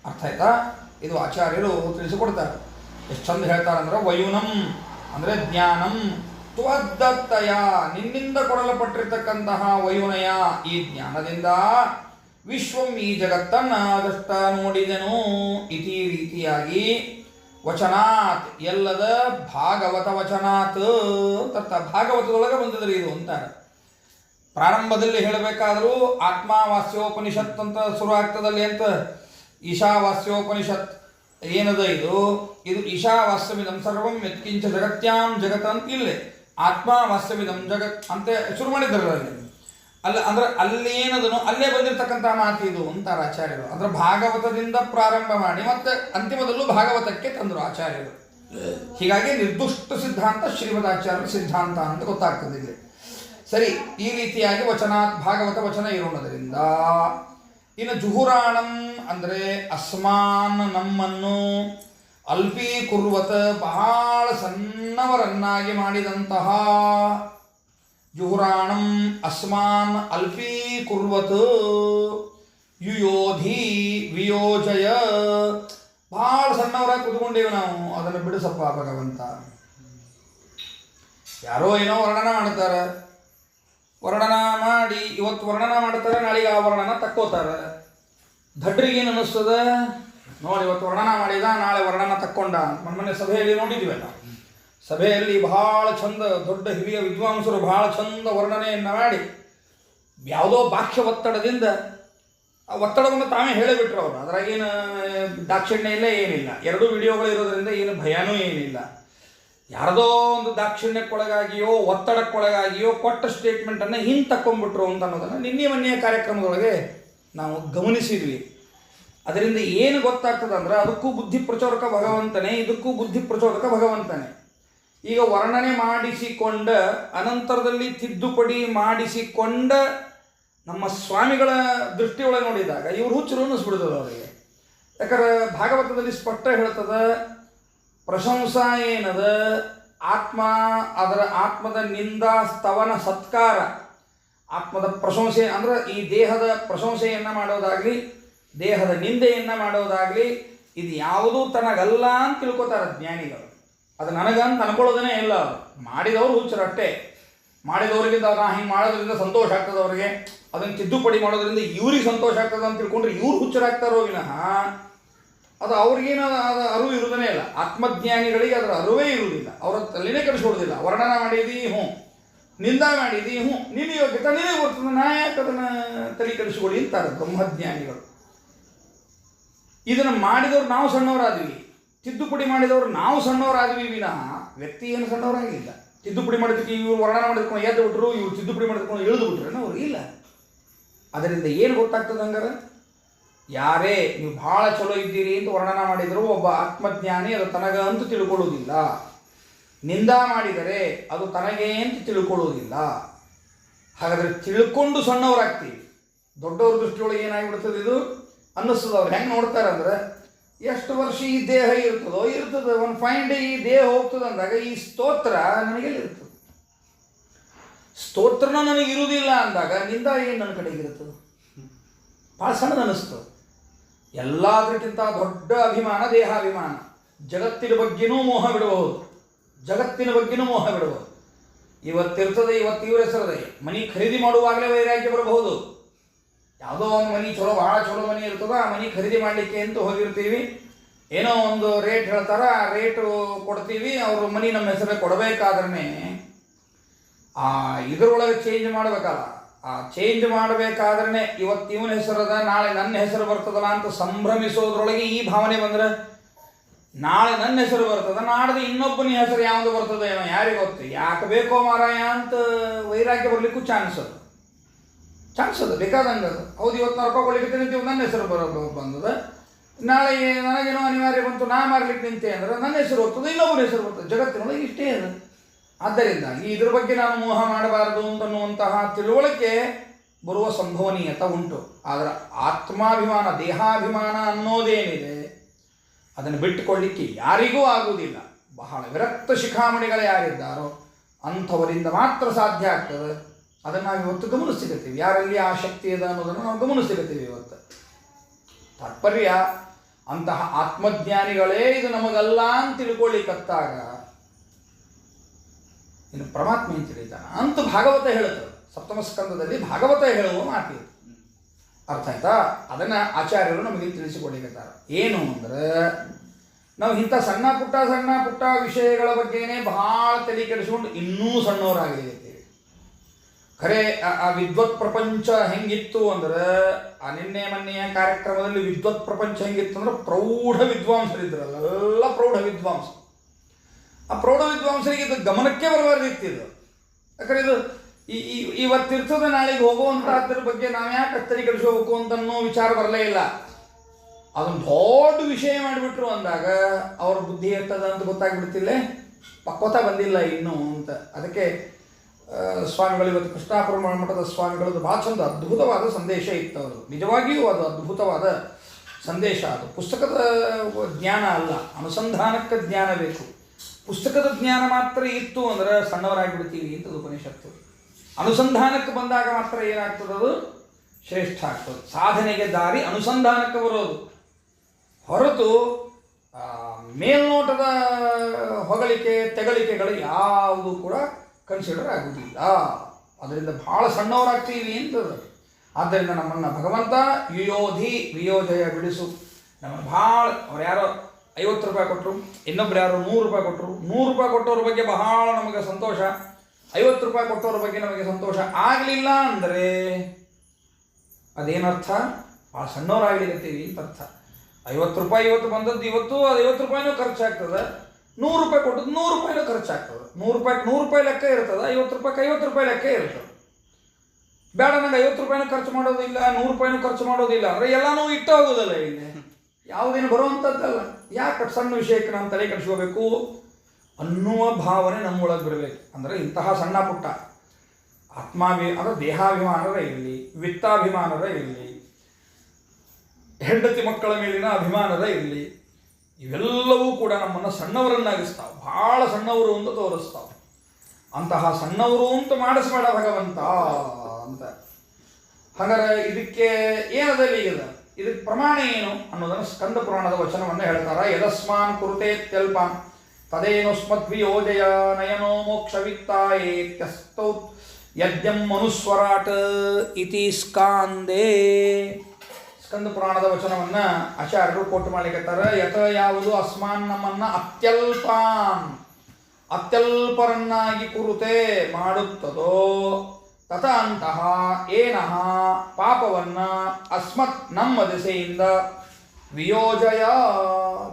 ಅರ್ಥ ಆಯ್ತಾ? ಇದು ಆಚಾರ್ಯರು ತಿಳಿಸಿಕೊಡ್ತಾರೆ. ಎಷ್ಟು ಚಂದ ಹೇಳ್ತಾರೆ ಅಂದ್ರೆ ವಯುನಂ ಅಂದ್ರೆ ಜ್ಞಾನಂ. ತ್ವದ್ದತ್ತಯ, ನಿನ್ನಿಂದ ಕೊಡಲ್ಪಟ್ಟಿರ್ತಕ್ಕಂತಹ ವಯುನಯ ಈ ಜ್ಞಾನದಿಂದ ವಿಶ್ವಂ ಈ ಜಗತ್ತನ್ನ ಅದಷ್ಟ ನೋಡಿದೆನು. ಇತಿ ರೀತಿಯಾಗಿ ವಚನಾತ್, ಎಲ್ಲದ ಭಾಗವತ ವಚನಾತ್ ಅಂತ ಭಾಗವತದೊಳಗೆ ಬಂದಿದ್ರಿ ಇದು ಅಂತಾರೆ. ಪ್ರಾರಂಭದಲ್ಲಿ ಹೇಳಬೇಕಾದರೂ ಆತ್ಮಾವಾಸ್ಯೋಪನಿಷತ್ ಅಂತ ಶುರು ಆಗ್ತದಲ್ಲಿ ಅಂತ. ಈಶಾವಾಸ್ಯೋಪನಿಷತ್ ಏನದ ಇದು? ಇದು ಈಶಾವಾಸ್ಯಮಿದಂ ಸರ್ವಂ ಯತ್ಕಿಂಚ ಜಗತ್ಯಾಂ ಜಗತ್ ಅಂತ ಇಲ್ಲೇ. ಆತ್ಮಾವಾಸ್ಯಮಿದಂ ಜಗತ್ ಅಂತ ಶುರು ಮಾಡಿದ್ದಾರೆ ಅಲ್ಲಿ. ಅಲ್ಲ, ಅಂದ್ರೆ ಅಲ್ಲಿ ಏನದನು? ಅಲ್ಲೇ ಬಂದಿರತಕ್ಕಂಥ ಮಾತು ಇದು ಅಂತಾರೆ ಆಚಾರ್ಯರು. ಅಂದ್ರೆ ಭಾಗವತದಿಂದ ಪ್ರಾರಂಭ ಮಾಡಿ ಮತ್ತೆ ಅಂತಿಮದಲ್ಲೂ ಭಾಗವತಕ್ಕೆ ತಂದರು ಆಚಾರ್ಯರು. ಹೀಗಾಗಿ ನಿರ್ದುಷ್ಟ ಸಿದ್ಧಾಂತ ಶ್ರೀಮದಾಚಾರ್ಯ ಸಿದ್ಧಾಂತ ಅಂತ ಗೊತ್ತಾಗ್ತದೆ ಇಲ್ಲಿ. ಸರಿ, ಈ ರೀತಿಯಾಗಿ ವಚನ, ಭಾಗವತ ವಚನ ಇರೋಣದರಿಂದ ಇನ್ನು ಜುಹುರಾಣಂ ಅಂದರೆ ಅಸ್ಮಾನ್ ನಮ್ಮನ್ನು ಅಲ್ಪೀಕುರ್ವತ ಬಹಳ ಸಣ್ಣವರನ್ನಾಗಿ ಮಾಡಿದಂತಹ ಜುಹುರಾಣಂ ಅಸ್ಮಾನ್ ಅಲ್ಪೀಕುರ್ವತ್ ಯುಯೋಧಿ ವಿಯೋಜಯ ಭಾಳ ಸಣ್ಣವರಾಗಿ ಕುತ್ಕೊಂಡೇವೆ ನಾವು. ಅದನ್ನು ಬಿಡಿಸಪ್ಪ ಭಗವಂತ. ಯಾರೋ ಏನೋ ವರ್ಣನ ಮಾಡ್ತಾರೆ. ವರ್ಣನ ಮಾಡಿ, ಇವತ್ತು ವರ್ಣನ ಮಾಡ್ತಾರೆ, ನಾಳೆಗೆ ಆ ವರ್ಣನ ತಕ್ಕೋತಾರೆ. ದಡ್ರಿಗೆ ಏನು ಅನ್ನಿಸ್ತದ? ನೋಡಿ, ಇವತ್ತು ವರ್ಣನ ಮಾಡಿದ, ನಾಳೆ ವರ್ಣನ ತಕ್ಕೊಂಡ. ಮೊನ್ನೆ ಸಭೆಯಲ್ಲಿ ನೋಡಿದ್ವಿ ನಾವು ಸಭೆಯಲ್ಲಿ ಬಹಳ ಚಂದ ದೊಡ್ಡ ಹಿರಿಯ ವಿದ್ವಾಂಸರು ಬಹಳ ಚಂದ ವರ್ಣನೆಯನ್ನು ಮಾಡಿ, ಯಾವುದೋ ಬಾಹ್ಯ ಒತ್ತಡದಿಂದ ಆ ಒತ್ತಡವನ್ನು ತಾವೇ ಹೇಳಿಬಿಟ್ರು ಅವರು. ಅದರಾಗೇನು ದಾಕ್ಷಿಣ್ಯ ಇಲ್ಲ ಏನಿಲ್ಲ. ಎರಡೂ ವಿಡಿಯೋಗಳು ಇರೋದರಿಂದ ಏನು ಭಯನೂ ಏನಿಲ್ಲ. ಯಾರದೋ ಒಂದು ದಾಕ್ಷಿಣ್ಯಕ್ಕೊಳಗಾಗಿಯೋ, ಒತ್ತಡಕ್ಕೊಳಗಾಗಿಯೋ ಕೊಟ್ಟ ಸ್ಟೇಟ್ಮೆಂಟನ್ನು ಹಿಂದೆ ತಕ್ಕೊಂಡ್ಬಿಟ್ರು ಅಂತ ಅನ್ನೋದನ್ನು ನಿನ್ನೆ ಮೊನ್ನೆಯ ಕಾರ್ಯಕ್ರಮದೊಳಗೆ ನಾವು ಗಮನಿಸಿದ್ವಿ. ಅದರಿಂದ ಏನು ಗೊತ್ತಾಗ್ತದೆ ಅಂದ್ರೆ ಅದಕ್ಕೂ ಬುದ್ಧಿ ಪ್ರಚೋದಕ ಭಗವಂತನೇ, ಇದಕ್ಕೂ ಬುದ್ಧಿ ಪ್ರಚೋದಕ ಭಗವಂತನೇ. ಈಗ ವರ್ಣನೆ ಮಾಡಿಸಿಕೊಂಡ, ಅನಂತರದಲ್ಲಿ ತಿದ್ದುಪಡಿ ಮಾಡಿಸಿಕೊಂಡ ನಮ್ಮ ಸ್ವಾಮಿಗಳ ದೃಷ್ಟಿಯೊಳಗೆ ನೋಡಿದಾಗ, ಇವರು ಹುಚ್ಚರು ಅನ್ನಿಸ್ಬಿಡ್ತದೆ ಅವರಿಗೆ. ಯಾಕಂದ್ರೆ ಭಾಗವತದಲ್ಲಿ ಸ್ಪಷ್ಟ ಹೇಳ್ತದ, ಪ್ರಶಂಸಾ ಏನದ, ಆತ್ಮ, ಅದರ ಆತ್ಮದ ನಿಂದಾ ಸ್ತವನ ಸತ್ಕಾರ. ಆತ್ಮದ ಪ್ರಶಂಸೆ, ಅಂದ್ರೆ ಈ ದೇಹದ ಪ್ರಶಂಸೆಯನ್ನು ಮಾಡೋದಾಗ್ಲಿ, ದೇಹದ ನಿಂದೆಯನ್ನು ಮಾಡೋದಾಗ್ಲಿ, ಇದು ಯಾವುದೂ ತನಗಲ್ಲ ಅಂತ ತಿಳ್ಕೊತಾರೆ ಜ್ಞಾನಿಗಳು. ಅದು ನನಗಂತ ಅನ್ಕೊಳ್ಳೋದನ್ನೇ ಇಲ್ಲ. ಮಾಡಿದವರು ಹುಚ್ಚರು ಅಷ್ಟೇ. ಮಾಡಿದವರಿಗಿಂತ ನಾ ಹಿಂಗೆ ಮಾಡೋದ್ರಿಂದ ಸಂತೋಷ ಆಗ್ತದೆ ಅವರಿಗೆ. ಅದನ್ನು ತಿದ್ದುಪಡಿ ಮಾಡೋದ್ರಿಂದ ಇವ್ರಿಗೆ ಸಂತೋಷ ಆಗ್ತದೆ ಅಂತ ತಿಳ್ಕೊಂಡ್ರೆ ಇವ್ರು ಹುಚ್ಚರಾಗ್ತಾರೋ ವಿನಃ ಅದು ಅವ್ರಿಗೇನು ಅದು ಅರಿವು ಇರುವುದೇ ಇಲ್ಲ. ಆತ್ಮಜ್ಞಾನಿಗಳಿಗೆ ಅದರ ಅರಿವೇ ಇರುವುದಿಲ್ಲ. ಅವರ ತಲೆನೇ ಕಡಿಸ್ಕೊಡೋದಿಲ್ಲ ವರ್ಣನ ಮಾಡಿದಿ ಹ್ಞೂ. ನಿಂದ ಮಾಡಿದಿ ಹ್ಞೂ. ನಿನ್ನ ಯೋಗ್ಯತೆ ತಲೆನೇ ಬರ್ತದೆ ನಾ ಯಾಕೆ ಅದನ್ನು ತಲೆ ಕಡಿಸ್ಕೊಳ್ಳಿ ಅಂತಾರೆ ಬ್ರಹ್ಮಜ್ಞಾನಿಗಳು. ಇದನ್ನು ಮಾಡಿದವ್ರು ನಾವು ಸಣ್ಣವರಾದ್ವಿ. ತಿದ್ದುಪಡಿ ಮಾಡಿದವರು ನಾವು ಸಣ್ಣವರಾದ್ವಿ ವಿನಃ ವ್ಯಕ್ತಿ ಏನು ಸಣ್ಣವರಾಗಿಲ್ಲ. ತಿದ್ದುಪಡಿ ಮಾಡಿದಕ್ಕೆ ಇವರು ವರ್ಣನ ಮಾಡಿದ್ಕೊಂಡು ಎದ್ದು ಬಿಟ್ರು, ಇವರು ತಿದ್ದುಪಡಿ ಮಾಡಿದ್ಕೊಂಡು ಇಳಿದು ಬಿಟ್ರು ಅವ್ರು ಇಲ್ಲ. ಅದರಿಂದ ಏನು ಗೊತ್ತಾಗ್ತದೆ ಹಂಗಾರೆ? ಯಾರೇ, ನೀವು ಭಾಳ ಚಲೋ ಇದ್ದೀರಿ ಅಂತ ವರ್ಣನ ಮಾಡಿದರೂ ಒಬ್ಬ ಆತ್ಮಜ್ಞಾನಿ ಅದು ತನಗ ಅಂತ ತಿಳ್ಕೊಳ್ಳೋದಿಲ್ಲ. ನಿಂದ ಮಾಡಿದರೆ ಅದು ತನಗೇ ಅಂತ ತಿಳ್ಕೊಳ್ಳೋದಿಲ್ಲ. ಹಾಗಾದರೆ ತಿಳ್ಕೊಂಡು ಸಣ್ಣವರಾಗ್ತೀವಿ ದೊಡ್ಡವ್ರ ದೃಷ್ಟಿಯೊಳಗೆ ಏನಾಗಿಬಿಡ್ತದೆ ಇದು? ಅನ್ನಿಸ್ತದೆ ಅವ್ರು. ಹೆಂಗೆ ನೋಡ್ತಾರೆ ಅಂದ್ರೆ ಎಷ್ಟು ವರ್ಷ ಈ ದೇಹ ಇರ್ತದೋ, ಇರ್ತದೆ. ಒಂದು ಫೈನ್ ಡೇ ಈ ದೇಹ ಹೋಗ್ತದೆ ಅಂದಾಗ ಈ ಸ್ತೋತ್ರ ನನಗೆ ಇರ್ತದೆ ಸ್ತೋತ್ರನ ನನಗೆ ಇರುವುದಿಲ್ಲ ಅಂದಾಗ ನಿಂದ ಏನು ನನ್ನ ಕಡೆಗೆ ಇರ್ತದೆ ಭಾಳ ಸಣ್ಣದು ಅನ್ನಿಸ್ತದೆ ಎಲ್ಲದಕ್ಕಿಂತ ದೊಡ್ಡ ಅಭಿಮಾನ, ದೇಹಾಭಿಮಾನ. ಜಗತ್ತಿನ ಬಗ್ಗೆನೂ ಮೋಹ ಬಿಡಬಹುದು. ಜಗತ್ತಿನ ಬಗ್ಗೆನೂ ಮೋಹ ಬಿಡಬಹುದು. ಇವತ್ತಿರ್ತದೆ ಇವತ್ತು ಇವರ ಹೆಸರದೆ. ಮನಿ ಖರೀದಿ ಮಾಡುವಾಗಲೇ ವೈರಾಗ್ಯ ಬರಬಹುದು. ಯಾವುದೋ ಒಂದು ಮನಿ, ಚಲೋ ಭಾಳ ಚಲೋ ಮನಿ ಇರ್ತದ ಆ ಮನಿ ಖರೀದಿ ಮಾಡಲಿಕ್ಕೆ ಅಂತ ಹೋಗಿರ್ತೀವಿ. ಏನೋ ಒಂದು ರೇಟ್ ಹೇಳ್ತಾರ, ಆ ರೇಟು ಕೊಡ್ತೀವಿ, ಅವರು ಮನಿ ನಮ್ಮ ಹೆಸರೇ ಕೊಡಬೇಕಾದ್ರೆ ಆ, ಇದರೊಳಗೆ ಚೇಂಜ್ ಮಾಡಬೇಕಲ್ಲ. ಆ ಚೇಂಜ್ ಮಾಡಬೇಕಾದ್ರೆ ಇವತ್ತು ಇವನ ಹೆಸರದ, ನಾಳೆ ನನ್ನ ಹೆಸರು ಬರ್ತದಲ್ಲ ಅಂತ ಸಂಭ್ರಮಿಸೋದ್ರೊಳಗೆ ಈ ಭಾವನೆ ಬಂದ್ರೆ, ನಾಳೆ ನನ್ನ ಹೆಸರು ಬರ್ತದ, ನಾಡ್ದು ಇನ್ನೊಬ್ಬನ ಹೆಸರು ಯಾವುದು ಬರ್ತದೆ ಏನೋ, ಯಾರಿಗೆ ಗೊತ್ತು? ಯಾಕೆ ಬೇಕೋ ಮಾರಾಯ ಅಂತ ವೈರಾಗ್ಯ ಬರ್ಲಿಕ್ಕೂ ಚಾನ್ಸ್ ಅದು. ಚಾನ್ಸ್ ಅದು, ಬೇಕಾದಂಗೆ ಅದು. ಹೌದು ಇವತ್ತು ನಾವು ರೊಕ್ಕ ಕೊಡ್ಲಿಕ್ಕೆ ನಿಂತೀವಿ ನನ್ನ ಹೆಸರು ಬರೋದು ಬಂದದ. ನಾಳೆ ನನಗೇನೋ ಅನಿವಾರ್ಯ ಬಂತು, ನಾ ಮಾರ್ಲಿಕ್ಕೆ ನಿಂತೆ ಅಂದ್ರೆ ನನ್ನ ಹೆಸರು ಹೋಗ್ತದೆ ಇನ್ನೊಬ್ಬರ ಹೆಸರು ಬರ್ತದೆ ಜಗತ್ತಿನೊಳಗೆ ಇಷ್ಟೇ ಅದು. ಆದ್ದರಿಂದ ಇದ್ರ ಬಗ್ಗೆ ನಾನು ಮೋಹ ಮಾಡಬಾರದು ಅಂತನ್ನುವಂತಹ ತಿಳುವಳಿಕೆ ಬರುವ ಸಂಭವನೀಯತೆ ಉಂಟು. ಆದರೆ ಆತ್ಮಾಭಿಮಾನ, ದೇಹಾಭಿಮಾನ ಅನ್ನೋದೇನಿದೆ, ಅದನ್ನು ಬಿಟ್ಟುಕೊಳ್ಳಿಕ್ಕೆ ಯಾರಿಗೂ ಆಗುವುದಿಲ್ಲ. ಬಹಳ ವಿರಕ್ತ ಶಿಖಾಮಣಿಗಳು ಯಾರಿದ್ದಾರೋ ಅಂಥವರಿಂದ ಮಾತ್ರ ಸಾಧ್ಯ ಆಗ್ತದೆ. ಅದನ್ನು ನಾವು ಇವತ್ತು ಗಮನಿಸ್ತಿರ್ತೀವಿ. ಯಾರಲ್ಲಿ ಆ ಶಕ್ತಿ ಇದೆ ಅನ್ನೋದನ್ನು ನಾವು ಗಮನಿಸ್ತಿರ್ತೀವಿ ಇವತ್ತು. ತಾತ್ಪರ್ಯ, ಅಂತಹ ಆತ್ಮಜ್ಞಾನಿಗಳೇ ಇದು ನಮಗಲ್ಲ ಅಂತ ತಿಳ್ಕೊಳ್ಳಿಕ್ಕತ್ತಾಗ ಇನ್ನು ಪರಮಾತ್ಮ ಏನು ತಿಳಿತಾನ ಅಂತ ಭಾಗವತ ಹೇಳುತ್ತೆ. ಸಪ್ತಮ ಸ್ಕಂದದಲ್ಲಿ ಭಾಗವತ ಹೇಳುವ ಮಾತಿದೆ ಅರ್ಥ ಆಯ್ತಾ? ಅದನ್ನು ಆಚಾರ್ಯರು ನಮಗೆ ತಿಳಿಸಿಕೊಡ್ಲಿಕತ್ತಾರ ಏನು ಅಂದ್ರೆ, ನಾವು ಇಂಥ ಸಣ್ಣ ಪುಟ್ಟ ಸಣ್ಣ ಪುಟ್ಟ ವಿಷಯಗಳ ಬಗ್ಗೆನೇ ಬಹಳ ತಲೆ ಕೆಡಿಸ್ಕೊಂಡು ಇನ್ನೂ ಸಣ್ಣವರಾಗಿರ್ತೀವಿ ಖರೆ, ಆ- ವಿದ್ವತ್ ಪ್ರಪಂಚ ಹೆಂಗಿತ್ತು ಅಂದ್ರೆ, ಆ ನಿನ್ನೆ ಮೊನ್ನೆಯ ಕಾರ್ಯಕ್ರಮದಲ್ಲಿ ವಿದ್ವತ್ ಪ್ರಪಂಚ ಹೆಂಗಿತ್ತು ಅಂದ್ರೆ ಪ್ರೌಢ ವಿದ್ವಾಂಸರಿದ್ರಲ್ಲ ಎಲ್ಲ ಪ್ರೌಢ ವಿದ್ವಾಂಸ ಆ ಪ್ರೌಢ ವಿದ್ವಾಂಸರಿಗೆ ಇದು ಗಮನಕ್ಕೆ ಬರಬಾರ್ದಿತ್ತು ಇದು. ಯಾಕಂದ್ರೆ ಇದು ಈ- ಇವತ್ತಿರ್ತದೆ ನಾಳೆಗೆ ಹೋಗುವಂತಹದ್ರ ಬಗ್ಗೆ ನಾವು ಯಾಕೆ ಕತ್ತರಿ ಕಳಿಸೋಬೇಕು ಅಂತ ಅನ್ನೋ ವಿಚಾರ ಬರಲೇ ಇಲ್ಲ. ಅದೊಂದು ದೊಡ್ಡ ವಿಷಯ ಮಾಡಿಬಿಟ್ರು ಅಂದಾಗ ಅವ್ರ ಬುದ್ಧಿ ಇರ್ತದ ಅಂತ ಗೊತ್ತಾಗ್ಬಿಡ್ತಿಲ್ಲೇ, ಪಕ್ವತ ಬಂದಿಲ್ಲ ಇನ್ನೂ ಅಂತ. ಅದಕ್ಕೆ ಸ್ವಾಮಿಗಳು ಇವತ್ತು ಕೃಷ್ಣಾಪುರ ಮಠದ ಸ್ವಾಮಿಗಳದ್ದು ಭಾಳ ಚಂದ, ಅದ್ಭುತವಾದ ಸಂದೇಶ ಇತ್ತು ಅದು. ನಿಜವಾಗಿಯೂ ಅದು ಅದ್ಭುತವಾದ ಸಂದೇಶ. ಅದು ಪುಸ್ತಕದ ಜ್ಞಾನ ಅಲ್ಲ, ಅನುಸಂಧಾನಕ್ಕೆ ಜ್ಞಾನ ಬೇಕು. ಪುಸ್ತಕದ ಜ್ಞಾನ ಮಾತ್ರ ಇತ್ತು ಅಂದ್ರೆ ಸಣ್ಣವರಾಗಿಬಿಡ್ತೀವಿ ಅಂತ ಉಪನಿಷತ್ತು. ಅನುಸಂಧಾನಕ್ಕೆ ಬಂದಾಗ ಮಾತ್ರ ಏನಾಗ್ತದೆ ಅದು? ಶ್ರೇಷ್ಠ ಆಗ್ತದೆ. ಸಾಧನೆಗೆ ದಾರಿ ಅನುಸಂಧಾನಕ್ಕೆ ಬರೋದು. ಹೊರತು ಮೇಲ್ನೋಟದ ಹೊಗಳಿಕೆ, ತೆಗಳಿಕೆಗಳು ಯಾವುದು ಕೂಡ ಕನ್ಸಿಡರ್ ಆಗುವುದಿಲ್ಲ ಅದರಿಂದ ಬಹಳ ಸಣ್ಣವರಾಗ್ತೀವಿ ಅಂತ ಆದ್ದರಿಂದ ನಮ್ಮನ್ನು ಭಗವಂತ ವಿಯೋಧಿ ವಿಯೋಜಯ ಬಿಡಿಸು. ನಮ್ಮ ಭಾಳ, ಅವ್ರು ಯಾರೋ ಐವತ್ತು ರೂಪಾಯಿ ಕೊಟ್ಟರು ಇನ್ನೊಬ್ರು ಯಾರು ನೂರು ರೂಪಾಯಿ ಕೊಟ್ಟರು ನೂರು ರೂಪಾಯಿ ಕೊಟ್ಟವ್ರ ಬಗ್ಗೆ ಬಹಳ ನಮಗೆ ಸಂತೋಷ. ಐವತ್ತು ರೂಪಾಯಿ ಕೊಟ್ಟವ್ರ ಬಗ್ಗೆ ನಮಗೆ ಸಂತೋಷ ಆಗಲಿಲ್ಲ ಅಂದರೆ ಅದೇನರ್ಥ? ಭಾಳ ಸಣ್ಣವರಾಗಲಿಕತ್ತೀವಿ ಅಂತ ಅರ್ಥ. ಐವತ್ತು ರೂಪಾಯಿ ಇವತ್ತು ಬಂದದ್ದು ಇವತ್ತು, ಅದು ಐವತ್ತು ರೂಪಾಯಿನೂ ಖರ್ಚಾಗ್ತದೆ. ನೂರು ರೂಪಾಯಿ ಕೊಟ್ಟದ್ದು ನೂರು ರೂಪಾಯಿನೂ ಖರ್ಚಾಗ್ತದೆ. ನೂರು ರೂಪಾಯಿ ನೂರು ರೂಪಾಯಿ ಲೆಕ್ಕ ಇರ್ತದೆ, ಐವತ್ತು ರೂಪಾಯಿ ಐವತ್ತು ರೂಪಾಯಿ ಲೆಕ್ಕ ಇರ್ತದೆ. ಬೇಡ ನಂಗೆ ಐವತ್ತು ರೂಪಾಯಿನೂ ಖರ್ಚು ಮಾಡೋದಿಲ್ಲ, ನೂರು ರೂಪಾಯಿನೂ ಖರ್ಚು ಮಾಡೋದಿಲ್ಲ ಅಂದರೆ ಎಲ್ಲನೂ ಇಟ್ಟು ಹೋಗೋದಲ್ಲ ಇಲ್ಲಿ. ಯಾವುದೇನು ಬರುವಂಥದ್ದಲ್ಲ ಯಾಕೆ ಸಣ್ಣ ವಿಷಯಕ್ಕೆ ನಾನು ತಲೆ ಕೆಡಿಸ್ಕೋಬೇಕು? ಅನ್ನುವ ಭಾವನೆ ನಮ್ಮೊಳಗೆ ಬರಬೇಕು. ಅಂದರೆ ಇಂತಹ ಸಣ್ಣ ಪುಟ್ಟ ಆತ್ಮಾಭಿ ಅಂದರೆ ದೇಹಾಭಿಮಾನದ ಇರಲಿ ವಿತ್ತಾಭಿಮಾನದ ಇರಲಿ ಹೆಂಡತಿ ಮಕ್ಕಳ ಮೇಲಿನ ಅಭಿಮಾನದ ಇರಲಿ ಇವೆಲ್ಲವೂ ಕೂಡ ನಮ್ಮನ್ನು ಸಣ್ಣವರನ್ನಾಗಿಸ್ತಾವೆ. ಭಾಳ ಸಣ್ಣವರು ಅಂತ ತೋರಿಸ್ತಾವೆ. ಅಂತಹ ಸಣ್ಣವರು ಅಂತ ಮಾಡಿಸ್ಬೇಡ ಭಗವಂತ ಅಂತ. ಹಾಗಾದ್ರೆ ಇದಕ್ಕೆ ಏನದಲ್ಲಿ ಇದೆ? ಇದಕ್ಕೆ ಪ್ರಮಾಣ ಏನು ಅನ್ನೋದನ್ನು ಸ್ಕಂದ ಪುರಾಣದ ವಚನವನ್ನು ಹೇಳ್ತಾರ. ಯದಸ್ಮಾನ್ ಕುರುತೆ ತ್ಯಲ್ಪಾನ್ ತದೇನು ಸ್ಮದ್ವಿಯೋಜಯ ನಯನೋ ಮೋಕ್ಷವಿತ್ತಾಯೇತ್ಯಸ್ತೌ ಯಜ್ಞಂ ಮನುಸ್ವರಾಟ್ ಇತಿ ಸ್ಕಾಂದೇ. ಸ್ಕಂದ ಪುರಾಣದ ವಚನವನ್ನ ಆಚಾರ್ಯರು ಕೋಟ್ ಮಾಡ್ಲಿಕ್ಕೆ ಯಥ ಯಾವುದು? ಅಸ್ಮಾನ್ ನಮ್ಮನ್ನ ಅತ್ಯಲ್ಪಾನ್. ಅತ್ಯಲ್ಪರನ್ನಾಗಿ ಕುರುತೆ ಮಾಡುತ್ತದೋ? ತಥ ಅಂತಹ ಏನಹ ಪಾಪವನ್ನ ಅಸ್ಮತ್ ನಮ್ಮ ದಿಸೆಯಿಂದ ವಿಯೋಜಯ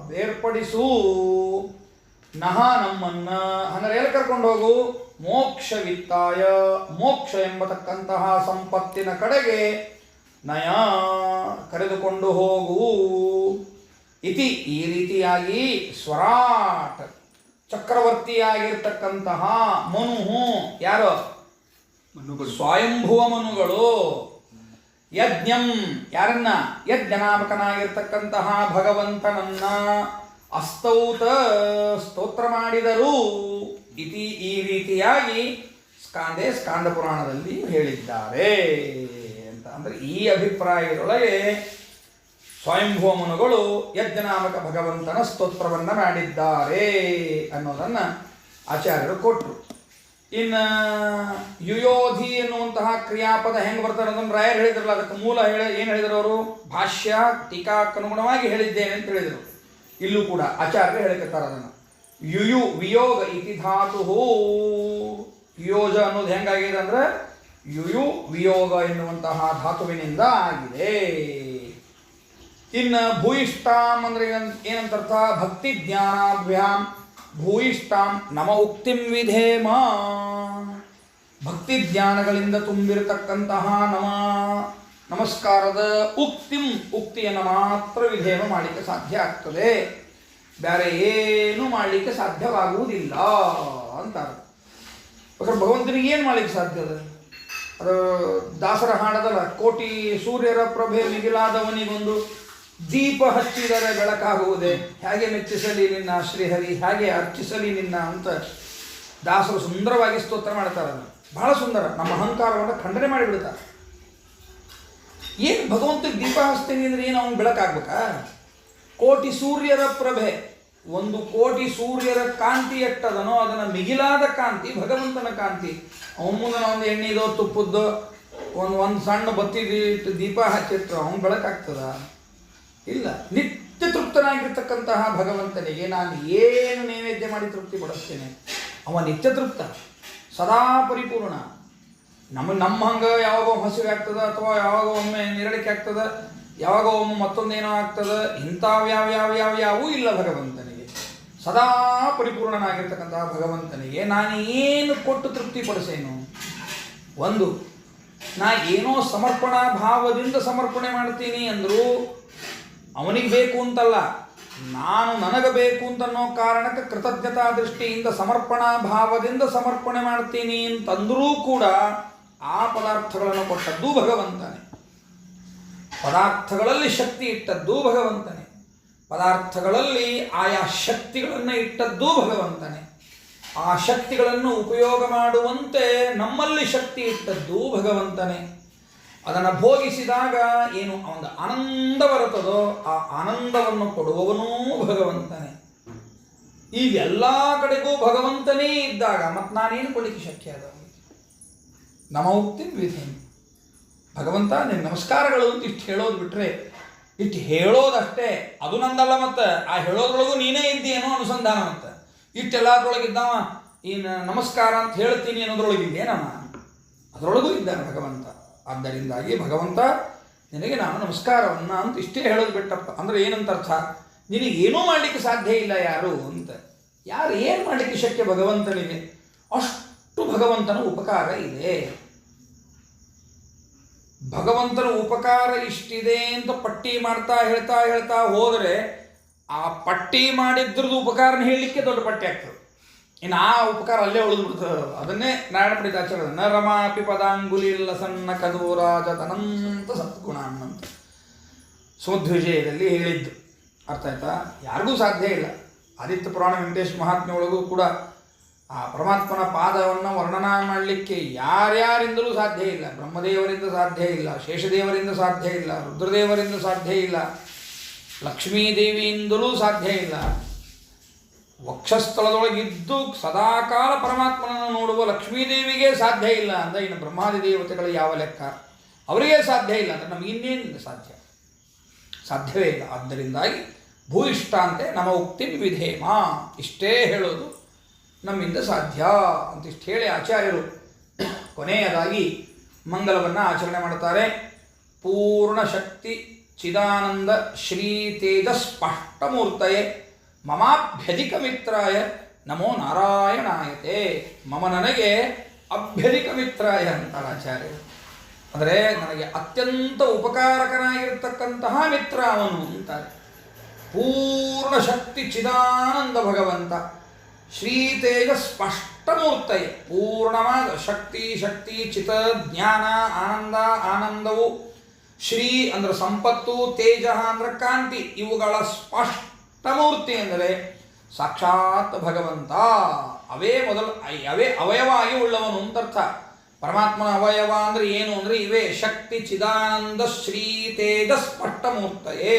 ಬೇರ್ಪಡಿಸು. ನಹ ನಮ್ಮನ್ನ. ಅಂದರೆ ಎಲ್ಲಿ ಕರ್ಕೊಂಡು ಹೋಗು? ಮೋಕ್ಷವಿತ್ತಾಯ. ಮೋಕ್ಷ ಎಂಬತಕ್ಕಂತಹ ಸಂಪತ್ತಿನ ಕಡೆಗೆ ನಯ ಕರೆದುಕೊಂಡು ಹೋಗು. ಇತಿ ಈ ರೀತಿಯಾಗಿ ಸ್ವರಾಟ್ ಚಕ್ರವರ್ತಿಯಾಗಿರ್ತಕ್ಕಂತಹ ಮನು ಯಾರು? ಸ್ವಯಂಭುವ ಮನುಗಳು. ಯಜ್ಞಂ ಯಾರನ್ನ? ಯಜ್ಞನಾಮಕನಾಗಿರ್ತಕ್ಕಂತಹ ಭಗವಂತನನ್ನ ಅಸ್ತೌತ ಸ್ತೋತ್ರ ಮಾಡಿದರು. ಇತಿ ಈ ರೀತಿಯಾಗಿ ಸ್ಕಾಂದೆ ಸ್ಕಾಂದ ಪುರಾಣದಲ್ಲಿ ಹೇಳಿದ್ದಾರೆ. ಈ ಅಭಿಪ್ರಾಯದೊಳಗೆ ಸ್ವಯಂಭುವ ಮುನುಗಳು ಯಜ್ಞನಾಮಕ ಭಗವಂತನ ಸ್ತೋತ್ರವನ್ನು ಮಾಡಿದ್ದಾರೆ ಅನ್ನೋದನ್ನು ಆಚಾರ್ಯರು ಕೊಟ್ಟರು ಇನ್ನು ಯುಯೋಧಿ ಎನ್ನುವಂತಹ ಕ್ರಿಯಾಪದ ಹೆಂಗೆ ಬರ್ತಾರೆ ಅದನ್ನು ರಾಯರು ಹೇಳಿದ್ರಲ್ಲ, ಅದಕ್ಕೆ ಮೂಲ ಹೇಳಿ, ಏನು ಹೇಳಿದರು ಅವರು? ಭಾಷ್ಯ ಟೀಕಾಕ್ಕನುಗುಣವಾಗಿ ಹೇಳಿದ್ದೇನೆ ಅಂತ ಹೇಳಿದರು. ಇಲ್ಲೂ ಕೂಡ ಆಚಾರ್ಯರು ಹೇಳಿಕತ್ತಾರೆ ಅದನ್ನು. ಯುಯು ವಿಯೋಗ ಇತಿ ಧಾತು ಯೋಜ ಅನ್ನೋದು ಹೆಂಗಾಗಿದೆ ಅಂದ್ರೆ ಯುಯು ವಿಯೋಗ ಎನ್ನುವಂತಹ ಧಾತುವಿನಿಂದ ಆಗಿದೆ. ಇನ್ನು ಭೂಯಿಷ್ಠಾಂ ಏನಂತ ಅರ್ಥ ಭಕ್ತಿ ಜ್ಞಾನಾಭ್ಯಾಂ ಭೂಯಿಷ್ಠಾಂ ನಮ ಉಕ್ತಿಂ ವಿಧೇಮ. ಭಕ್ತಿ ಜ್ಞಾನಗಳಿಂದ ತುಂಬಿರತಕ್ಕಂತಹ ನಮ ನಮಸ್ಕಾರದ ಉಕ್ತಿಂ ಉಕ್ತಿಯನ್ನು ಮಾತ್ರ ವಿಧೇಮ ಮಾಡಲಿಕ್ಕೆ ಸಾಧ್ಯ ಆಗ್ತದೆ. ಬೇರೆ ಏನು ಮಾಡಲಿಕ್ಕೆ ಸಾಧ್ಯವಾಗುವುದಿಲ್ಲ ಅಂತಾರೆ ಭಗವಂತನಿಗೆ ಏನು ಮಾಡಲಿಕ್ಕೆ ಸಾಧ್ಯ ಅದ? ಅದು ದಾಸರ ಹಾಡದಲ್ಲ, ಕೋಟಿ ಸೂರ್ಯರ ಪ್ರಭೆ ಮಿಗಿಲಾದವನಿಗೊಂದು ದೀಪ ಹಚ್ಚಿದರೆ ಬೆಳಕಾಗುವುದೇ, ಹೇಗೆ ಮೆಚ್ಚಿಸಲಿ ನಿನ್ನ ಶ್ರೀಹರಿ, ಹೇಗೆ ಅರ್ಚಿಸಲಿ ನಿನ್ನ ಅಂತ ದಾಸರು ಸುಂದರವಾಗಿ ಸ್ತೋತ್ರ ಮಾಡ್ತಾರೆ ಅದನ್ನು. ಬಹಳ ಸುಂದರ, ನಮ್ಮ ಅಹಂಕಾರವನ್ನು ಖಂಡನೆ ಮಾಡಿಬಿಡ್ತಾರೆ ಏನು ಭಗವಂತಗೆ ದೀಪ ಹಚ್ತೀನಿ ಅಂದ್ರೆ ಏನು ಅವನು ಬೆಳಕಾಗ್ಬೇಕಾ ಕೋಟಿ ಸೂರ್ಯರ ಪ್ರಭೆ, ಒಂದು ಕೋಟಿ ಸೂರ್ಯರ ಕಾಂತಿ ಎಟ್ಟದನೋ ಅದನ್ನ ಮಿಗಿಲಾದ ಕಾಂತಿ, ಭಗವಂತನ ಕಾಂತಿ ಅವನ ಮುಂದೆ ಒಂದು ಎಣ್ಣೆದು ತುಪ್ಪದ್ದು, ಒಂದು ಒಂದು ಸಣ್ಣ ಬತ್ತಿ ದೀಪ ಹಚ್ಚಿತ್ತು ಅವನು ಬೆಳಕಾಗ್ತದ ಇಲ್ಲ. ನಿತ್ಯ ತೃಪ್ತನಾಗಿರ್ತಕ್ಕಂತಹ ಭಗವಂತನಿಗೆ ನಾನು ಏನು ನೈವೇದ್ಯ ಮಾಡಿ ತೃಪ್ತಿ ಪಡಿಸ್ತೇನೆ? ಅವ ನಿತ್ಯ ತೃಪ್ತ. ಸದಾ ಪರಿಪೂರ್ಣ. ನಮ್ಮ ನಮ್ಮ ಹಂಗೆ ಯಾವಾಗ ಹಸಿವೆ ಆಗ್ತದ, ಅಥವಾ ಯಾವಾಗ ಒಮ್ಮೆ ನಿರಳಿಕೆ ಆಗ್ತದೆ, ಯಾವಾಗ ಒಮ್ಮೆ ಮತ್ತೊಂದೇನೋ ಆಗ್ತದೆ ಇಂಥವು ಯಾವ ಯಾವ ಯಾವ ಇಲ್ಲ ಭಗವಂತನಿಗೆ. ಸದಾ ಪರಿಪೂರ್ಣನಾಗಿರ್ತಕ್ಕಂತಹ ಭಗವಂತನಿಗೆ ನಾನು ಏನು ಕೊಟ್ಟು ತೃಪ್ತಿ ಪಡಿಸೇನು ಒಂದು, ನಾ ಏನೋ ಸಮರ್ಪಣಾ ಭಾವದಿಂದ ಸಮರ್ಪಣೆ ಮಾಡ್ತೀನಿ ಅಂದರೂ ಅವನಿಗೆ ಬೇಕು ಅಂತಲ್ಲ, ನಾನು ನನಗೆ ಬೇಕು ಅಂತನ್ನೋ ಕಾರಣಕ್ಕೆ ಕೃತಜ್ಞತಾ ದೃಷ್ಟಿಯಿಂದ ಸಮರ್ಪಣಾ ಭಾವದಿಂದ ಸಮರ್ಪಣೆ ಮಾಡ್ತೀನಿ ಅಂತಂದರೂ ಕೂಡ ಆ ಪದಾರ್ಥಗಳನ್ನು ಕೊಟ್ಟದ್ದು ಭಗವಂತನೇ. ಪದಾರ್ಥಗಳಲ್ಲಿ ಶಕ್ತಿ ಇಟ್ಟದ್ದು ಭಗವಂತನೇ. ಪದಾರ್ಥಗಳಲ್ಲಿ ಆಯಾ ಶಕ್ತಿಗಳನ್ನು ಇಟ್ಟದ್ದು ಭಗವಂತನೇ. ಆ ಶಕ್ತಿಗಳನ್ನು ಉಪಯೋಗ ಮಾಡುವಂತೆ ನಮ್ಮಲ್ಲಿ ಶಕ್ತಿ ಇಟ್ಟದ್ದು ಭಗವಂತನೇ. ಅದನ್ನು ಭೋಗಿಸಿದಾಗ ಏನು ಒಂದು ಆನಂದ ಬರುತ್ತದೋ ಆ ಆನಂದವನ್ನು ಕೊಡುವವನೂ ಭಗವಂತನೇ. ಈಗೆಲ್ಲ ಕಡೆಗೂ ಭಗವಂತನೇ ಇದ್ದಾಗ ಮತ್ತು ನಾನೇನು ಕೊಡಲಿಕ್ಕೆ ಶಕ್ಯ ಅದ? ನಮ ವಿಧಿ. ಭಗವಂತ ನಿನ್ನ ನಮಸ್ಕಾರಗಳು ಅಂತ ಇಷ್ಟು ಹೇಳೋದು ಬಿಟ್ರೆ ಇಟ್ಟು ಹೇಳೋದಷ್ಟೇ. ಅದು ನಂದಲ್ಲ ಮತ್ತೆ. ಆ ಹೇಳೋದ್ರೊಳಗೂ ನೀನೇ ಇದ್ದೀಯೇನೋ ಅನುಸಂಧಾನ ಮತ್ತೆ ಇಷ್ಟೆಲ್ಲದ್ರೊಳಗಿದ್ದಾವ ಈ ನಮಸ್ಕಾರ ಅಂತ ಹೇಳ್ತೀನಿ ಅನ್ನೋದ್ರೊಳಗಿದ್ದೇನಮ್ಮ ಅದರೊಳಗೂ ಇದ್ದಾನೆ ಭಗವಂತ. ಆದ್ದರಿಂದಾಗಿ ಭಗವಂತ, ನಿನಗೆ ನಾನು ನಮಸ್ಕಾರವನ್ನು ಅಂತ ಇಷ್ಟೇ ಹೇಳೋದು ಬಿಟ್ಟಪ್ಪ. ಅಂದ್ರೆ ಏನಂತ ಅರ್ಥ ನಿನಗೇನೂ ಮಾಡಲಿಕ್ಕೆ ಸಾಧ್ಯ ಇಲ್ಲ ಯಾರು ಅಂತ. ಯಾರು ಏನು ಮಾಡಲಿಕ್ಕೆ ಶಕ್ಯ ಭಗವಂತನಿಗೆ? ಅಷ್ಟು ಭಗವಂತನ ಉಪಕಾರ ಇದೆ. ಭಗವಂತನ ಉಪಕಾರ ಇಷ್ಟಿದೆ ಅಂತ ಪಟ್ಟಿ ಮಾಡ್ತಾ ಹೇಳ್ತಾ ಹೇಳ್ತಾ ಹೋದರೆ ಆ ಪಟ್ಟಿ ಮಾಡಿದ್ರದ್ದು ಉಪಕಾರನ ಹೇಳಲಿಕ್ಕೆ ದೊಡ್ಡ ಪಟ್ಟಿ ಆಗ್ತದೆ. ಇನ್ನು ಆ ಉಪಕಾರ ಅಲ್ಲೇ ಉಳಿದು ಬಿಡ್ತದೆ ಅದನ್ನೇ ನಾರಾಯಣ ಪಂಡಿತಾಚಾರ್ಯ ನ ರಮಾಪಿ ಪದಾಂಗುಲಿಲ್ಲ ಸಣ್ಣ ಕದೂರಾಜ ತನಂತ ಸತ್ಗುಣ ಅನ್ನಂತ ಸೋದ್ವಿಜಯದಲ್ಲಿ ಹೇಳಿದ್ದು. ಅರ್ಥ ಆಯ್ತಾ? ಯಾರಿಗೂ ಸಾಧ್ಯ ಇಲ್ಲ. ಆದಿತ್ಯ ಪುರಾಣ ವೆಂಕಟೇಶ್ ಮಹಾತ್ಮೆ ಒಳಗೂ ಕೂಡ ಆ ಪರಮಾತ್ಮನ ಪಾದವನ್ನು ವರ್ಣನ ಮಾಡಲಿಕ್ಕೆ ಯಾರ್ಯಾರಿಂದಲೂ ಸಾಧ್ಯ ಇಲ್ಲ. ಬ್ರಹ್ಮದೇವರಿಂದ ಸಾಧ್ಯ ಇಲ್ಲ, ಶೇಷದೇವರಿಂದ ಸಾಧ್ಯ ಇಲ್ಲ, ರುದ್ರದೇವರಿಂದ ಸಾಧ್ಯ ಇಲ್ಲ, ಲಕ್ಷ್ಮೀದೇವಿಯಿಂದಲೂ ಸಾಧ್ಯ ಇಲ್ಲ. ವಕ್ಷಸ್ಥಳದೊಳಗಿದ್ದು ಸದಾಕಾಲ ಪರಮಾತ್ಮನನ್ನು ನೋಡುವ ಲಕ್ಷ್ಮೀದೇವಿಗೆ ಸಾಧ್ಯ ಇಲ್ಲ ಅಂದರೆ ಇನ್ನು ಬ್ರಹ್ಮಾದಿ ದೇವತೆಗಳು ಯಾವ ಲೆಕ್ಕ? ಅವರಿಗೆ ಸಾಧ್ಯ ಇಲ್ಲ ಅಂದರೆ ನಮಗೆ ಇನ್ನೇನು ಸಾಧ್ಯ. ಸಾಧ್ಯವೇ ಇಲ್ಲ. ಆದ್ದರಿಂದಾಗಿ ಭೂಯಿಷ್ಠ ಅಂತೆ ನಮ್ಮ ಉಕ್ತಿಂ ವಿಧೇಮ. ಇಷ್ಟೇ ಹೇಳೋದು. ನಮ್ಮಿಂದ ಸಾಧ್ಯ ಅಂತ ಇಷ್ಟು ಹೇಳಿ ಆಚಾರ್ಯರು ಕೊನೆಯದಾಗಿ ಮಂಗಲವನ್ನು ಆಚರಣೆ ಮಾಡುತ್ತಾರೆ ಪೂರ್ಣ ಶಕ್ತಿ ಚಿದಾನಂದ ಶ್ರೀ ತೇಜ ಸ್ಪಷ್ಟಮೂರ್ತಯೇ ಮಮಾಭ್ಯಧಿಕ ಮಿತ್ರಾಯ ನಮೋ ನಾರಾಯಣಾಯತೆ. ಮಮ ನನಗೆ ಅಭ್ಯಧಿಕ ಮಿತ್ರಾಯ ಅಂತಾರೆ ಆಚಾರ್ಯರು. ಅಂದರೆ ನನಗೆ ಅತ್ಯಂತ ಉಪಕಾರಕನಾಗಿರ್ತಕ್ಕಂತಹ ಮಿತ್ರ ಅವನು ಅಂತಾರೆ. ಪೂರ್ಣ ಶಕ್ತಿ ಚಿದಾನಂದ ಭಗವಂತ. ಶ್ರೀ ತೇಜ ಸ್ಪಷ್ಟಮೂರ್ತಯೇ. ಪೂರ್ಣವಾದ ಶಕ್ತಿ ಶಕ್ತಿ, ಚಿತ, ಜ್ಞಾನ, ಆನಂದ, ಆನಂದವು. ಶ್ರೀ ಅಂದ್ರೆ ಸಂಪತ್ತು, ತೇಜ ಅಂದ್ರೆ ಕಾಂತಿ. ಇವುಗಳ ಸ್ಪಷ್ಟಮೂರ್ತಿ ಅಂದರೆ ಸಾಕ್ಷಾತ್ ಭಗವಂತ. ಅವೇ ಮೊದಲು ಅವೇ ಅವಯವ ಆಗಿ ಉಳ್ಳವನು ಅಂತರ್ಥ ಪರಮಾತ್ಮನ ಅವಯವ ಅಂದ್ರೆ ಏನು ಅಂದ್ರೆ ಇವೇ ಶಕ್ತಿ, ಚಿದಾನಂದ ಶ್ರೀ ತೇಜ ಸ್ಪಷ್ಟಮೂರ್ತಯೇ.